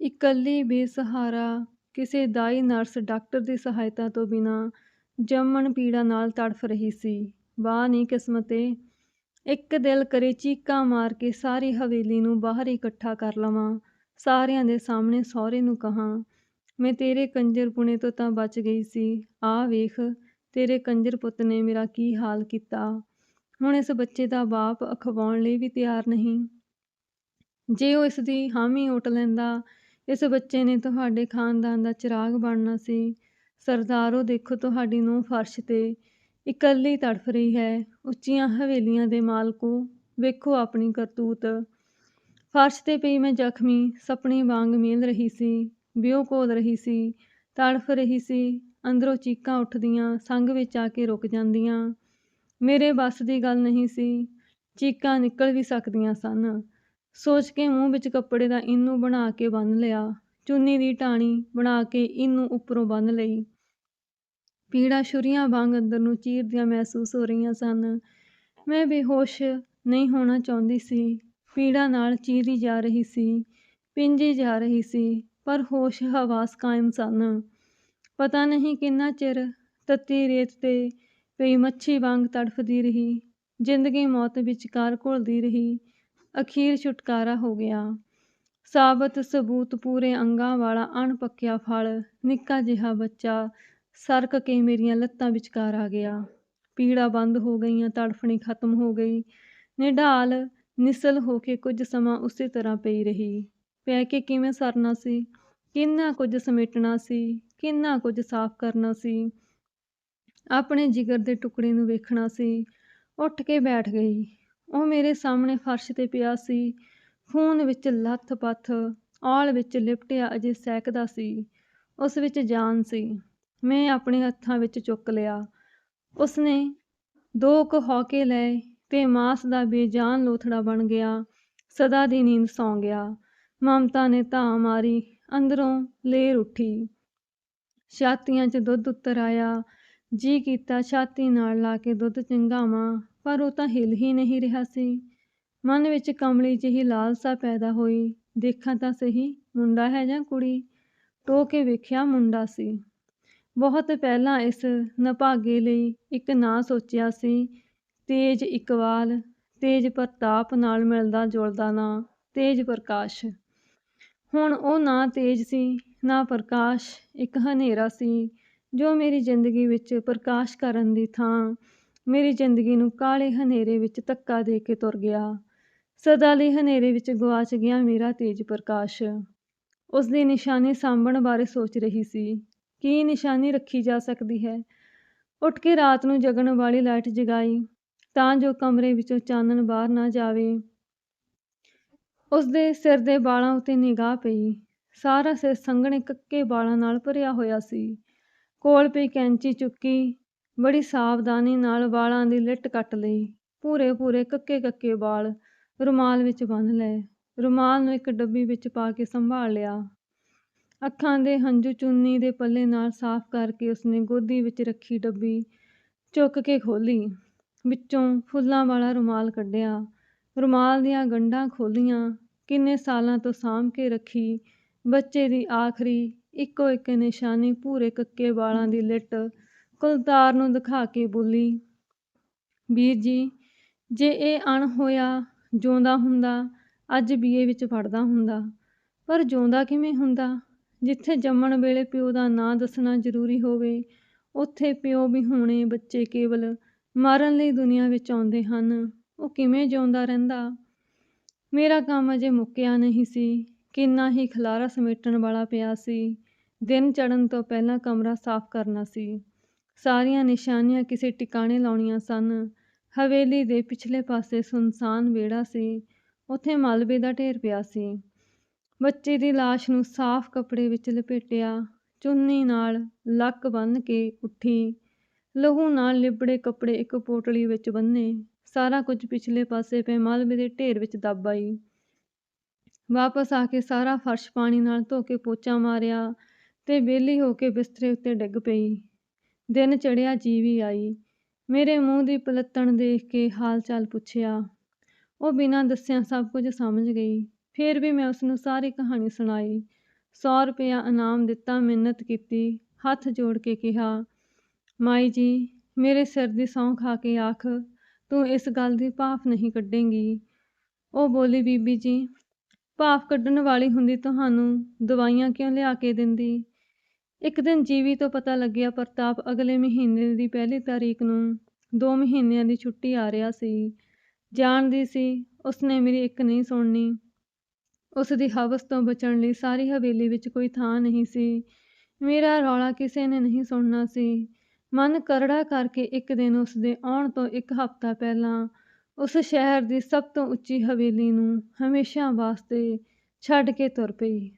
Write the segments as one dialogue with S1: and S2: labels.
S1: ਇਕੱਲੀ ਬੇਸਹਾਰਾ ਕਿਸੇ ਦਾਈ ਨਰਸ ਡਾਕਟਰ ਦੀ ਸਹਾਇਤਾ ਤੋਂ ਬਿਨਾਂ ਜੰਮਣ ਪੀੜਾ ਨਾਲ ਤੜਫ ਰਹੀ ਸੀ। ਵਾਹ ਨੀ ਕਿਸਮਤੇ ਇੱਕ ਦਿਲ ਕਰੇ ਚੀਕਾਂ ਮਾਰ ਕੇ ਸਾਰੀ ਹਵੇਲੀ ਨੂੰ ਬਾਹਰ ਇਕੱਠਾ ਕਰ ਲਵਾਂ। ਸਾਰਿਆਂ ਦੇ ਸਾਹਮਣੇ ਸਹੁਰੇ ਨੂੰ ਕਹਾਂ, ਮੈਂ ਤੇਰੇ ਕੰਜਰ ਪੁਣੇ ਤੋਂ ਤਾਂ ਬਚ ਗਈ ਸੀ। ਆ ਵੇਖ, ਤੇਰੇ ਕੰਜਰ ਪੁੱਤ ਨੇ ਮੇਰਾ ਕੀ ਹਾਲ ਕੀਤਾ? ਹੁਣ ਇਸ ਬੱਚੇ ਦਾ ਬਾਪ ਅਖਵਾਉਣ ਲਈ ਵੀ ਤਿਆਰ ਨਹੀਂ। ਜੇ ਉਹ ਇਸਦੀ ਹਾਮੀ ਉੱਟ ਲੈਂਦਾ ਇਸ ਬੱਚੇ ਨੇ ਤੁਹਾਡੇ ਖਾਨਦਾਨ ਦਾ ਚਿਰਾਗ ਬਣਨਾ ਸੀ। ਸਰਦਾਰੋ, ਦੇਖੋ ਤੁਹਾਡੀ ਨੂੰ ਫਰਸ਼ ਤੇ ਇਕੱਲੀ ਤੜਫ ਰਹੀ ਹੈ। ਉੱਚੀਆਂ ਹਵੇਲੀਆਂ ਦੇ ਮਾਲਕੋ, ਵੇਖੋ ਆਪਣੀ ਕਰਤੂਤ। ਫਰਸ਼ ਤੇ ਪਈ ਮੈਂ ਜ਼ਖਮੀ ਸਪਣੀ ਵਾਂਗ ਮੇਲ ਰਹੀ ਸੀ ਵਿਉ ਕੋਲ ਰਹੀ ਸੀ, ਤੜਫ ਰਹੀ ਸੀ, ਅੰਦਰੋਂ ਚੀਕਾਂ ਉੱਠਦੀਆਂ, ਸੰਗ ਵਿੱਚ ਆ ਕੇ ਰੁਕ ਜਾਂਦੀਆਂ। ਮੇਰੇ ਵੱਸ ਦੀ ਗੱਲ ਨਹੀਂ ਸੀ, ਚੀਕਾਂ ਨਿਕਲ ਵੀ ਸਕਦੀਆਂ ਸਨ। ਸੋਚ ਕੇ ਮੂੰਹ ਵਿੱਚ ਕੱਪੜੇ ਦਾ ਇਨੂੰ ਬਣਾ ਕੇ ਬੰਨ੍ਹ ਲਿਆ, ਚੁੰਨੀ ਦੀ ਟਾਣੀ ਬਣਾ ਕੇ ਇਨੂੰ ਉੱਪਰੋਂ ਬੰਨ੍ਹ ਲਈ। ਪੀੜਾਂ ਛੁਰੀਆਂ ਵਾਂਗ ਅੰਦਰ ਨੂੰ ਚੀਰਦੀਆਂ ਮਹਿਸੂਸ ਹੋ ਰਹੀਆਂ ਸਨ। ਮੈਂ ਬੇਹੋਸ਼ ਨਹੀਂ ਹੋਣਾ ਚਾਹੁੰਦੀ ਸੀ। ਪੀੜਾਂ ਨਾਲ ਚੀਰੀ ਜਾ ਰਹੀ ਸੀ, ਪਿੰਜੀ ਜਾ ਰਹੀ ਸੀ, ਪਰ ਹੋਸ਼ ਹਵਾਸ ਕਾਇਮ ਸਨ। ਪਤਾ ਨਹੀਂ ਕਿੰਨਾ ਚਿਰ ਤੱਤੀ ਰੇਤ ਤੇ ਪਈ ਮੱਛੀ ਵਾਂਗ ਤੜਫਦੀ ਰਹੀ। ਜ਼ਿੰਦਗੀ ਮੌਤ ਵਿਚਕਾਰ ਘੁਲਦੀ ਰਹੀ। ਅਖੀਰ ਛੁਟਕਾਰਾ ਹੋ ਗਿਆ। ਸਾਬਤ ਸਬੂਤ ਪੂਰੇ ਅੰਗਾਂ ਵਾਲਾ ਅਣਪੱਕਿਆ ਫਲ, ਨਿੱਕਾ ਜਿਹਾ ਬੱਚਾ ਸਰਕ ਕੇ ਮੇਰੀਆਂ ਲੱਤਾਂ ਵਿਚਕਾਰ ਆ ਗਿਆ। ਪੀੜਾ ਬੰਦ ਹੋ ਗਈਆਂ, ਤੜਫਣੀ ਖਤਮ ਹੋ ਗਈ। ਨਿਢਾਲ ਨਿਸਲ ਹੋ ਕੇ ਕੁਝ ਸਮਾਂ ਉਸੇ ਤਰ੍ਹਾਂ ਪਈ ਰਹੀ। ਪੈ ਕੇ ਕਿਵੇਂ ਸਰਨਾ ਸੀ? ਕਿੰਨਾ ਕੁਝ ਸਮੇਟਣਾ ਸੀ? ਕਿੰਨਾ ਕੁਝ ਸਾਫ਼ ਕਰਨਾ ਸੀ? ਆਪਣੇ ਜਿਗਰ ਦੇ ਟੁਕੜੇ ਨੂੰ ਵੇਖਣਾ ਸੀ। ਉੱਠ ਕੇ ਬੈਠ ਗਈ। ਉਹ ਮੇਰੇ ਸਾਹਮਣੇ ਫਰਸ਼ ਤੇ ਪਿਆ ਸੀ। ਖੂਨ ਵਿੱਚ ਲੱਥ-ਪੱਥ ਔਲ ਵਿੱਚ ਲਿਪਟਿਆ ਅਜੇ ਸਹਿਕਦਾ ਸੀ। ਉਸ ਵਿੱਚ ਜਾਨ ਸੀ। ਮੈਂ ਆਪਣੇ ਹੱਥਾਂ ਵਿੱਚ ਚੁੱਕ ਲਿਆ। ਉਸਨੇ ਦੋ ਕੁ ਹੌਕੇ ਲਏ ਤੇ ਮਾਸ ਦਾ ਬੇਜਾਨ ਲੋਥੜਾ ਬਣ ਗਿਆ। ਸਦਾ ਦੀ ਨੀਂਦ ਸੌਂ ਗਿਆ। ਮਮਤਾ ਨੇ ਧਾਂ ਮਾਰੀ। ਅੰਦਰੋਂ ਲੇਰ ਉੱਠੀ। ਛਾਤੀਆਂ 'ਚ ਦੁੱਧ ਉੱਤਰ ਆਇਆ। ਜੀ ਕੀਤਾ, ਛਾਤੀ ਨਾਲ ਲਾ ਕੇ ਦੁੱਧ ਚੰਗਾਵਾਂ, ਪਰ ਉਹ ਤਾਂ ਹਿਲ ਹੀ ਨਹੀਂ ਰਿਹਾ ਸੀ। ਮਨ ਵਿੱਚ ਕਮਲੀ ਜਿਹੀ ਲਾਲਸਾ ਪੈਦਾ ਹੋਈ। ਦੇਖਾਂ ਤਾਂ ਸਹੀ, ਮੁੰਡਾ ਹੈ ਜਾਂ ਕੁੜੀ? ਟੋ ਕੇ ਵੇਖਿਆ ਮੁੰਡਾ ਸੀ। ਬਹੁਤ ਪਹਿਲਾਂ ਇਸ ਨਭਾਗੇ ਲਈ ਇੱਕ ਨਾਂ ਸੋਚਿਆ ਸੀ। ਤੇਜ ਇਕਬਾਲ, ਤੇਜ ਪ੍ਰਤਾਪ ਨਾਲ ਮਿਲਦਾ ਜੁਲਦਾ ਨਾਂ, ਤੇਜ ਪ੍ਰਕਾਸ਼। ਹੁਣ ਉਹ ਨਾ ਤੇਜ ਸੀ, ਨਾ ਪ੍ਰਕਾਸ਼, ਇੱਕ ਹਨੇਰਾ ਸੀ। ਜੋ ਮੇਰੀ ਜ਼ਿੰਦਗੀ ਵਿੱਚ ਪ੍ਰਕਾਸ਼ ਕਰਨ ਦੀ ਥਾਂ, ਮੇਰੀ ਜ਼ਿੰਦਗੀ ਨੂੰ ਕਾਲੇ ਹਨੇਰੇ ਵਿੱਚ ਧੱਕਾ ਦੇ ਕੇ ਤੁਰ ਗਿਆ। ਸਦਾ ਲਈ ਹਨੇਰੇ ਵਿੱਚ ਗਵਾਚ ਗਿਆ ਮੇਰਾ ਤੇਜ ਪ੍ਰਕਾਸ਼। ਉਸ ਦੀ ਨਿਸ਼ਾਨੀ ਸਾਂਭਣ ਬਾਰੇ ਸੋਚ ਰਹੀ ਸੀ। ਕੀ ਨਿਸ਼ਾਨੀ ਰੱਖੀ ਜਾ ਸਕਦੀ ਹੈ? ਉੱਠ ਕੇ ਰਾਤ ਨੂੰ ਜਗਣ ਵਾਲੀ ਲਾਈਟ ਜਗਾਈ, ਤਾਂ ਜੋ ਕਮਰੇ ਵਿੱਚੋਂ ਚਾਨਣ ਬਾਹਰ ਨਾ ਜਾਵੇ। ਉਸ ਦੇ ਸਿਰ ਦੇ ਵਾਲਾਂ ਉੱਤੇ ਨਿਗਾਹ ਪਈ। ਸਾਰਾ ਸਿਰ ਸੰਘਣੇ ਕੱਕੇ ਵਾਲਾਂ ਨਾਲ ਭਰਿਆ ਹੋਇਆ ਸੀ। ਕੋਲ ਪਈ ਕੈਂਚੀ ਚੁੱਕੀ, ਬੜੀ ਸਾਵਧਾਨੀ ਨਾਲ ਵਾਲਾਂ ਦੀ ਲਿੱਟ ਕੱਟ ਲਈ। ਭੂਰੇ ਭੂਰੇ ਕੱਕੇ ਕੱਕੇ ਵਾਲ ਰੁਮਾਲ ਵਿੱਚ ਬੰਨ੍ਹ ਲਏ। ਰੁਮਾਲ ਨੂੰ ਇੱਕ ਡੱਬੀ ਵਿੱਚ ਪਾ ਕੇ ਸੰਭਾਲ ਲਿਆ। ਅੱਖਾਂ ਦੇ ਹੰਝੂ ਚੁੰਨੀ ਦੇ ਪੱਲੇ ਨਾਲ ਸਾਫ਼ ਕਰਕੇ ਉਸਨੇ ਗੋਦੀ ਵਿੱਚ ਰੱਖੀ ਡੱਬੀ ਚੁੱਕ ਕੇ ਖੋਲੀ ਵਿੱਚੋਂ ਫੁੱਲਾਂ ਵਾਲਾ ਰੁਮਾਲ ਕੱਢਿਆ। ਰੁਮਾਲ ਦੀਆਂ ਗੰਢਾਂ ਖੋਲੀਆਂ ਕਿੰਨੇ ਸਾਲਾਂ ਤੋਂ ਸਾਂਭ ਕੇ ਰੱਖੀ। ਬੱਚੇ ਦੀ ਆਖਰੀ ਇੱਕੋ ਇੱਕ ਨਿਸ਼ਾਨੀ ਭੂਰੇ ਕੱਕੇ ਵਾਲਾਂ ਦੀ ਲਿੱਟ, ਕੁਲਤਾਰ ਨੂੰ ਦਿਖਾ ਕੇ ਬੋਲੀ, ਵੀਰ ਜੀ, ਜੇ ਇਹ ਅਣ ਹੋਇਆ, ਜਿਉਂਦਾ ਹੁੰਦਾ, ਅੱਜ ਬੀਏ ਵਿੱਚ ਪੜਦਾ ਹੁੰਦਾ, ਪਰ ਜਿਉਂਦਾ ਕਿਵੇਂ ਹੁੰਦਾ? ਜਿੱਥੇ ਜੰਮਣ ਵੇਲੇ ਪਿਓ ਦਾ ਨਾਂ ਦੱਸਣਾ ਜ਼ਰੂਰੀ ਹੋਵੇ, ਉੱਥੇ ਪਿਓ ਵੀ ਹੋਣੇ ਬੱਚੇ ਕੇਵਲ ਮਾਰਨ ਲਈ ਦੁਨੀਆ ਵਿੱਚ ਆਉਂਦੇ ਹਨ। ਉਹ ਕਿਵੇਂ ਜਿਉਂਦਾ ਰਹਿੰਦਾ? ਮੇਰਾ ਕੰਮ ਅਜੇ ਮੁੱਕਿਆ ਨਹੀਂ ਸੀ। ਕਿੰਨਾ ਹੀ ਖਲਾਰਾ ਸਮੇਟਣ ਵਾਲਾ ਪਿਆ ਸੀ। ਦਿਨ ਚੜਨ ਤੋਂ ਪਹਿਲਾਂ ਕਮਰਾ ਸਾਫ਼ ਕਰਨਾ ਸੀ। ਸਾਰੀਆਂ ਨਿਸ਼ਾਨੀਆਂ ਕਿਸੇ ਟਿਕਾਣੇ ਲਾਉਣੀਆਂ ਸਨ। ਹਵੇਲੀ ਦੇ ਪਿਛਲੇ ਪਾਸੇ ਸੁਨਸਾਨ ਵਿਹੜਾ ਸੀ। ਉੱਥੇ ਮਲਬੇ ਦਾ ਢੇਰ ਪਿਆ ਸੀ। ਬੱਚੇ ਦੀ ਲਾਸ਼ ਨੂੰ ਸਾਫ਼ ਕੱਪੜੇ ਵਿੱਚ ਲਪੇਟਿਆ, ਚੁੰਨੀ ਨਾਲ ਲੱਕ ਬੰਨ੍ਹ ਕੇ ਉੱਠੀ। ਲਹੂ ਨਾਲ ਲਿਬੜੇ ਕੱਪੜੇ ਇੱਕ ਪੋਟਲੀ ਵਿੱਚ ਬੰਨੇ ਸਾਰਾ ਕੁਝ ਪਿਛਲੇ ਪਾਸੇ ਪਏ ਮਲਬੇ ਦੇ ਢੇਰ ਵਿੱਚ ਦੱਬ ਆਈ। ਵਾਪਸ ਆ ਕੇ ਸਾਰਾ ਫਰਸ਼ ਪਾਣੀ ਨਾਲ ਧੋ ਕੇ ਪੋਚਾ ਮਾਰਿਆ ਤੇ ਵਿਹਲੀ ਹੋ ਕੇ ਬਿਸਤਰੇ ਉੱਤੇ ਡਿੱਗ ਪਈ। ਦਿਨ ਚੜਿਆ ਜੀਵੀ ਆਈ। ਮੇਰੇ ਮੂੰਹ ਦੀ ਪਲੱਤਣ ਦੇਖ ਕੇ ਹਾਲ ਚਾਲ ਪੁੱਛਿਆ। ਉਹ ਬਿਨਾਂ ਦੱਸਿਆਂ ਸਭ ਕੁਝ ਸਮਝ ਗਈ। ਫਿਰ ਵੀ ਮੈਂ ਉਸ ਨੂੰ ਸਾਰੀ ਕਹਾਣੀ ਸੁਣਾਈ। 100 ਰੁਪਇਆ ਇਨਾਮ ਦਿੱਤਾ, ਮਿਹਨਤ ਕੀਤੀ, ਹੱਥ ਜੋੜ ਕੇ ਕਿਹਾ, ਮਾਈ ਜੀ, ਮੇਰੇ ਸਿਰ ਦੀ ਸੌਂ ਖਾ ਕੇ ਆਖ, ਤੂੰ ਇਸ ਗੱਲ ਦੀ ਭਾਫ ਨਹੀਂ ਕੱਢੇਂਗੀ। ਉਹ ਬੋਲੀ, ਬੀਬੀ ਜੀ ਭਾਫ ਕੱਢਣ ਵਾਲੀ ਹੁੰਦੀ, ਤੁਹਾਨੂੰ ਦਵਾਈਆਂ ਕਿਉਂ ਲਿਆ ਕੇ ਦਿੰਦੀ? ਇੱਕ ਦਿਨ ਜੀਵੀ ਤੋਂ ਪਤਾ ਲੱਗਿਆ, ਪ੍ਰਤਾਪ ਅਗਲੇ ਮਹੀਨੇ ਦੀ ਪਹਿਲੀ ਤਾਰੀਖ ਨੂੰ ਦੋ ਮਹੀਨਿਆਂ ਦੀ ਛੁੱਟੀ ਆ ਰਿਹਾ ਸੀ। ਜਾਣਦੀ ਸੀ, ਉਸਨੇ ਮੇਰੀ ਇੱਕ ਨਹੀਂ ਸੁਣਨੀ। ਉਸ ਦੀ ਹਵਸ ਤੋਂ ਬਚਣ ਲਈ ਸਾਰੀ ਹਵੇਲੀ ਵਿੱਚ ਕੋਈ ਥਾਂ ਨਹੀਂ ਸੀ। ਮੇਰਾ ਰੌਲਾ ਕਿਸੇ ਨੇ ਨਹੀਂ ਸੁਣਨਾ ਸੀ। ਮਨ ਕਰੜਾ ਕਰਕੇ ਇੱਕ ਦਿਨ ਉਸ ਦੇ ਆਉਣ ਤੋਂ ਇੱਕ ਹਫ਼ਤਾ ਪਹਿਲਾਂ ਉਸ ਸ਼ਹਿਰ ਦੀ ਸਭ ਤੋਂ ਉੱਚੀ ਹਵੇਲੀ ਨੂੰ ਹਮੇਸ਼ਾ ਵਾਸਤੇ ਛੱਡ ਕੇ ਤੁਰ ਪਈ।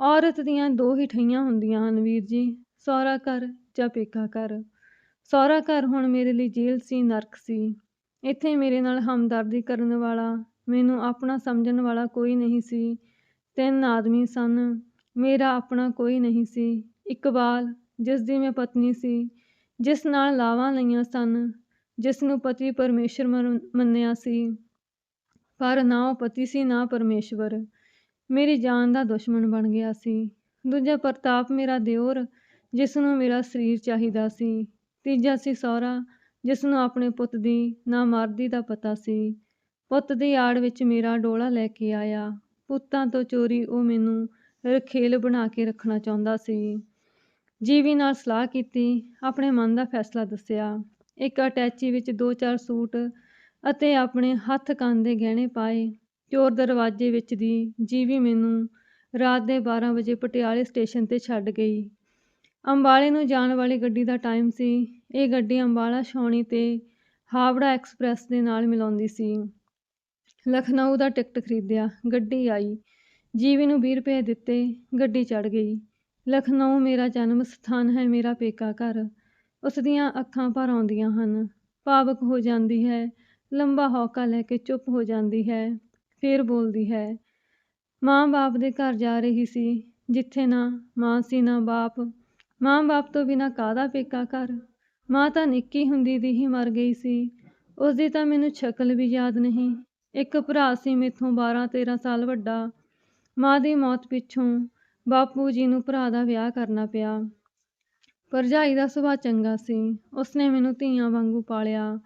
S1: ਔਰਤ ਦੀਆਂ ਦੋ ਹੀ ਠਈਆਂ ਹੁੰਦੀਆਂ ਹਨ, ਵੀਰ ਜੀ। ਸਹੁਰਾ ਘਰ ਜਾਂ ਪੇਕਾ ਘਰ। ਸਹੁਰਾ ਘਰ ਹੁਣ ਮੇਰੇ ਲਈ ਜੇਲ੍ਹ ਸੀ, ਨਰਕ ਸੀ। ਇੱਥੇ ਮੇਰੇ ਨਾਲ ਹਮਦਰਦੀ ਕਰਨ ਵਾਲਾ, ਮੈਨੂੰ ਆਪਣਾ ਸਮਝਣ ਵਾਲਾ ਕੋਈ ਨਹੀਂ ਸੀ। ਤਿੰਨ ਆਦਮੀ ਸਨ, ਮੇਰਾ ਆਪਣਾ ਕੋਈ ਨਹੀਂ ਸੀ। ਇਕਬਾਲ ਜਿਸ ਦੀ ਮੈਂ ਪਤਨੀ ਸੀ, ਜਿਸ ਨਾਲ ਲਾਵਾਂ ਲਈਆਂ ਸਨ ਜਿਸ ਨੂੰ ਪਤੀ ਪਰਮੇਸ਼ਰ ਮੰਨਿਆ ਸੀ। ਪਰ ਨਾ ਉਹ ਪਤੀ ਸੀ, ਨਾ ਪਰਮੇਸ਼ਵਰ। ਮੇਰੀ ਜਾਨ ਦਾ ਦੁਸ਼ਮਣ ਬਣ ਗਿਆ ਸੀ। ਦੂਜਾ ਪ੍ਰਤਾਪ ਮੇਰਾ ਦਿਓਰ ਜਿਸ ਨੂੰ ਮੇਰਾ ਸਰੀਰ ਚਾਹੀਦਾ ਸੀ। ਤੀਜਾ ਸੀ ਸਹੁਰਾ ਜਿਸ ਨੂੰ ਆਪਣੇ ਪੁੱਤ ਦੀ, ਨਾ ਮਰਦੀ ਦਾ ਪਤਾ ਸੀ। ਪੁੱਤ ਦੀ ਆੜ ਵਿੱਚ ਮੇਰਾ ਡੋਲਾ ਲੈ ਕੇ ਆਇਆ। ਪੁੱਤਾਂ ਤੋਂ ਚੋਰੀ ਉਹ ਮੈਨੂੰ ਰਖੇਲ ਬਣਾ ਕੇ ਰੱਖਣਾ ਚਾਹੁੰਦਾ ਸੀ। ਜੀਵੀ ਨਾਲ ਸਲਾਹ ਕੀਤੀ, ਆਪਣੇ ਮਨ ਦਾ ਫੈਸਲਾ ਦੱਸਿਆ। ਇੱਕ ਅਟੈਚੀ ਵਿੱਚ ਦੋ ਚਾਰ ਸੂਟ ਅਤੇ ਆਪਣੇ ਹੱਥ ਕੰਨ ਦੇ ਗਹਿਣੇ ਪਾਏ। ਚੋਰ ਦਰਵਾਜ਼ੇ ਵਿੱਚ ਦੀ ਜੀਵੀ ਮੈਨੂੰ ਰਾਤ ਦੇ 12 ਵਜੇ ਪਟਿਆਲੇ ਸਟੇਸ਼ਨ ਤੇ ਛੱਡ ਗਈ। ਅੰਬਾਲੇ ਨੂੰ ਜਾਣ ਵਾਲੀ ਗੱਡੀ ਦਾ ਟਾਈਮ ਸੀ। ਇਹ ਗੱਡੀ ਅੰਬਾਲਾ ਛਾਉਣੀ ਤੇ ਹਾਵੜਾ ਐਕਸਪ੍ਰੈਸ ਦੇ ਨਾਲ ਮਿਲਾਉਂਦੀ ਸੀ। ਲਖਨਊ ਦਾ ਟਿਕਟ ਖਰੀਦਿਆ। ਗੱਡੀ ਆਈ। ਜੀਵੀ ਨੂੰ 20 ਰੁਪਏ ਦਿੱਤੇ। ਗੱਡੀ ਚੜ ਗਈ। ਲਖਨਊ ਮੇਰਾ ਜਨਮ ਸਥਾਨ ਹੈ, ਮੇਰਾ ਪੇਕਾ ਘਰ। ਉਸ ਦੀਆਂ ਅੱਖਾਂ ਭਰ ਆਉਂਦੀਆਂ ਹਨ। ਭਾਵਕ ਹੋ ਜਾਂਦੀ ਹੈ, ਲੰਬਾ ਹੌਕਾ ਲੈ ਕੇ ਚੁੱਪ ਹੋ ਜਾਂਦੀ ਹੈ, ਫਿਰ ਬੋਲਦੀ ਹੈ, ਮਾਂ ਬਾਪ ਦੇ ਘਰ ਜਾ ਰਹੀ ਸੀ, ਜਿੱਥੇ ਨਾ ਮਾਂ ਸੀ ਨਾ ਬਾਪ। ਮਾਂ ਬਾਪ ਤੋਂ ਬਿਨਾ ਕਾਹਦਾ ਪੇਕਾ ਘਰ? ਮਾਂ ਤਾਂ ਨਿੱਕੀ ਹੁੰਦੀ ਦੀ ਹੀ ਮਰ ਗਈ ਸੀ। ਉਸ ਦੀ ਤਾਂ ਮੈਨੂੰ ਸ਼ਕਲ ਵੀ ਯਾਦ ਨਹੀਂ। ਇੱਕ ਭਰਾ ਸੀ ਮੇਥੋਂ 12 13 ਸਾਲ ਵੱਡਾ। ਮਾਂ ਦੀ ਮੌਤ ਪਿੱਛੋਂ ਬਾਪੂ ਜੀ ਨੂੰ ਭਰਾ ਦਾ ਵਿਆਹ ਕਰਨਾ ਪਿਆ। ਭਰਜਾਈ ਦਾ ਸੁਭਾਅ ਚੰਗਾ ਸੀ। ਉਸਨੇ ਮੈਨੂੰ ਧੀਆਂ ਵਾਂਗੂ ਪਾਲਿਆ।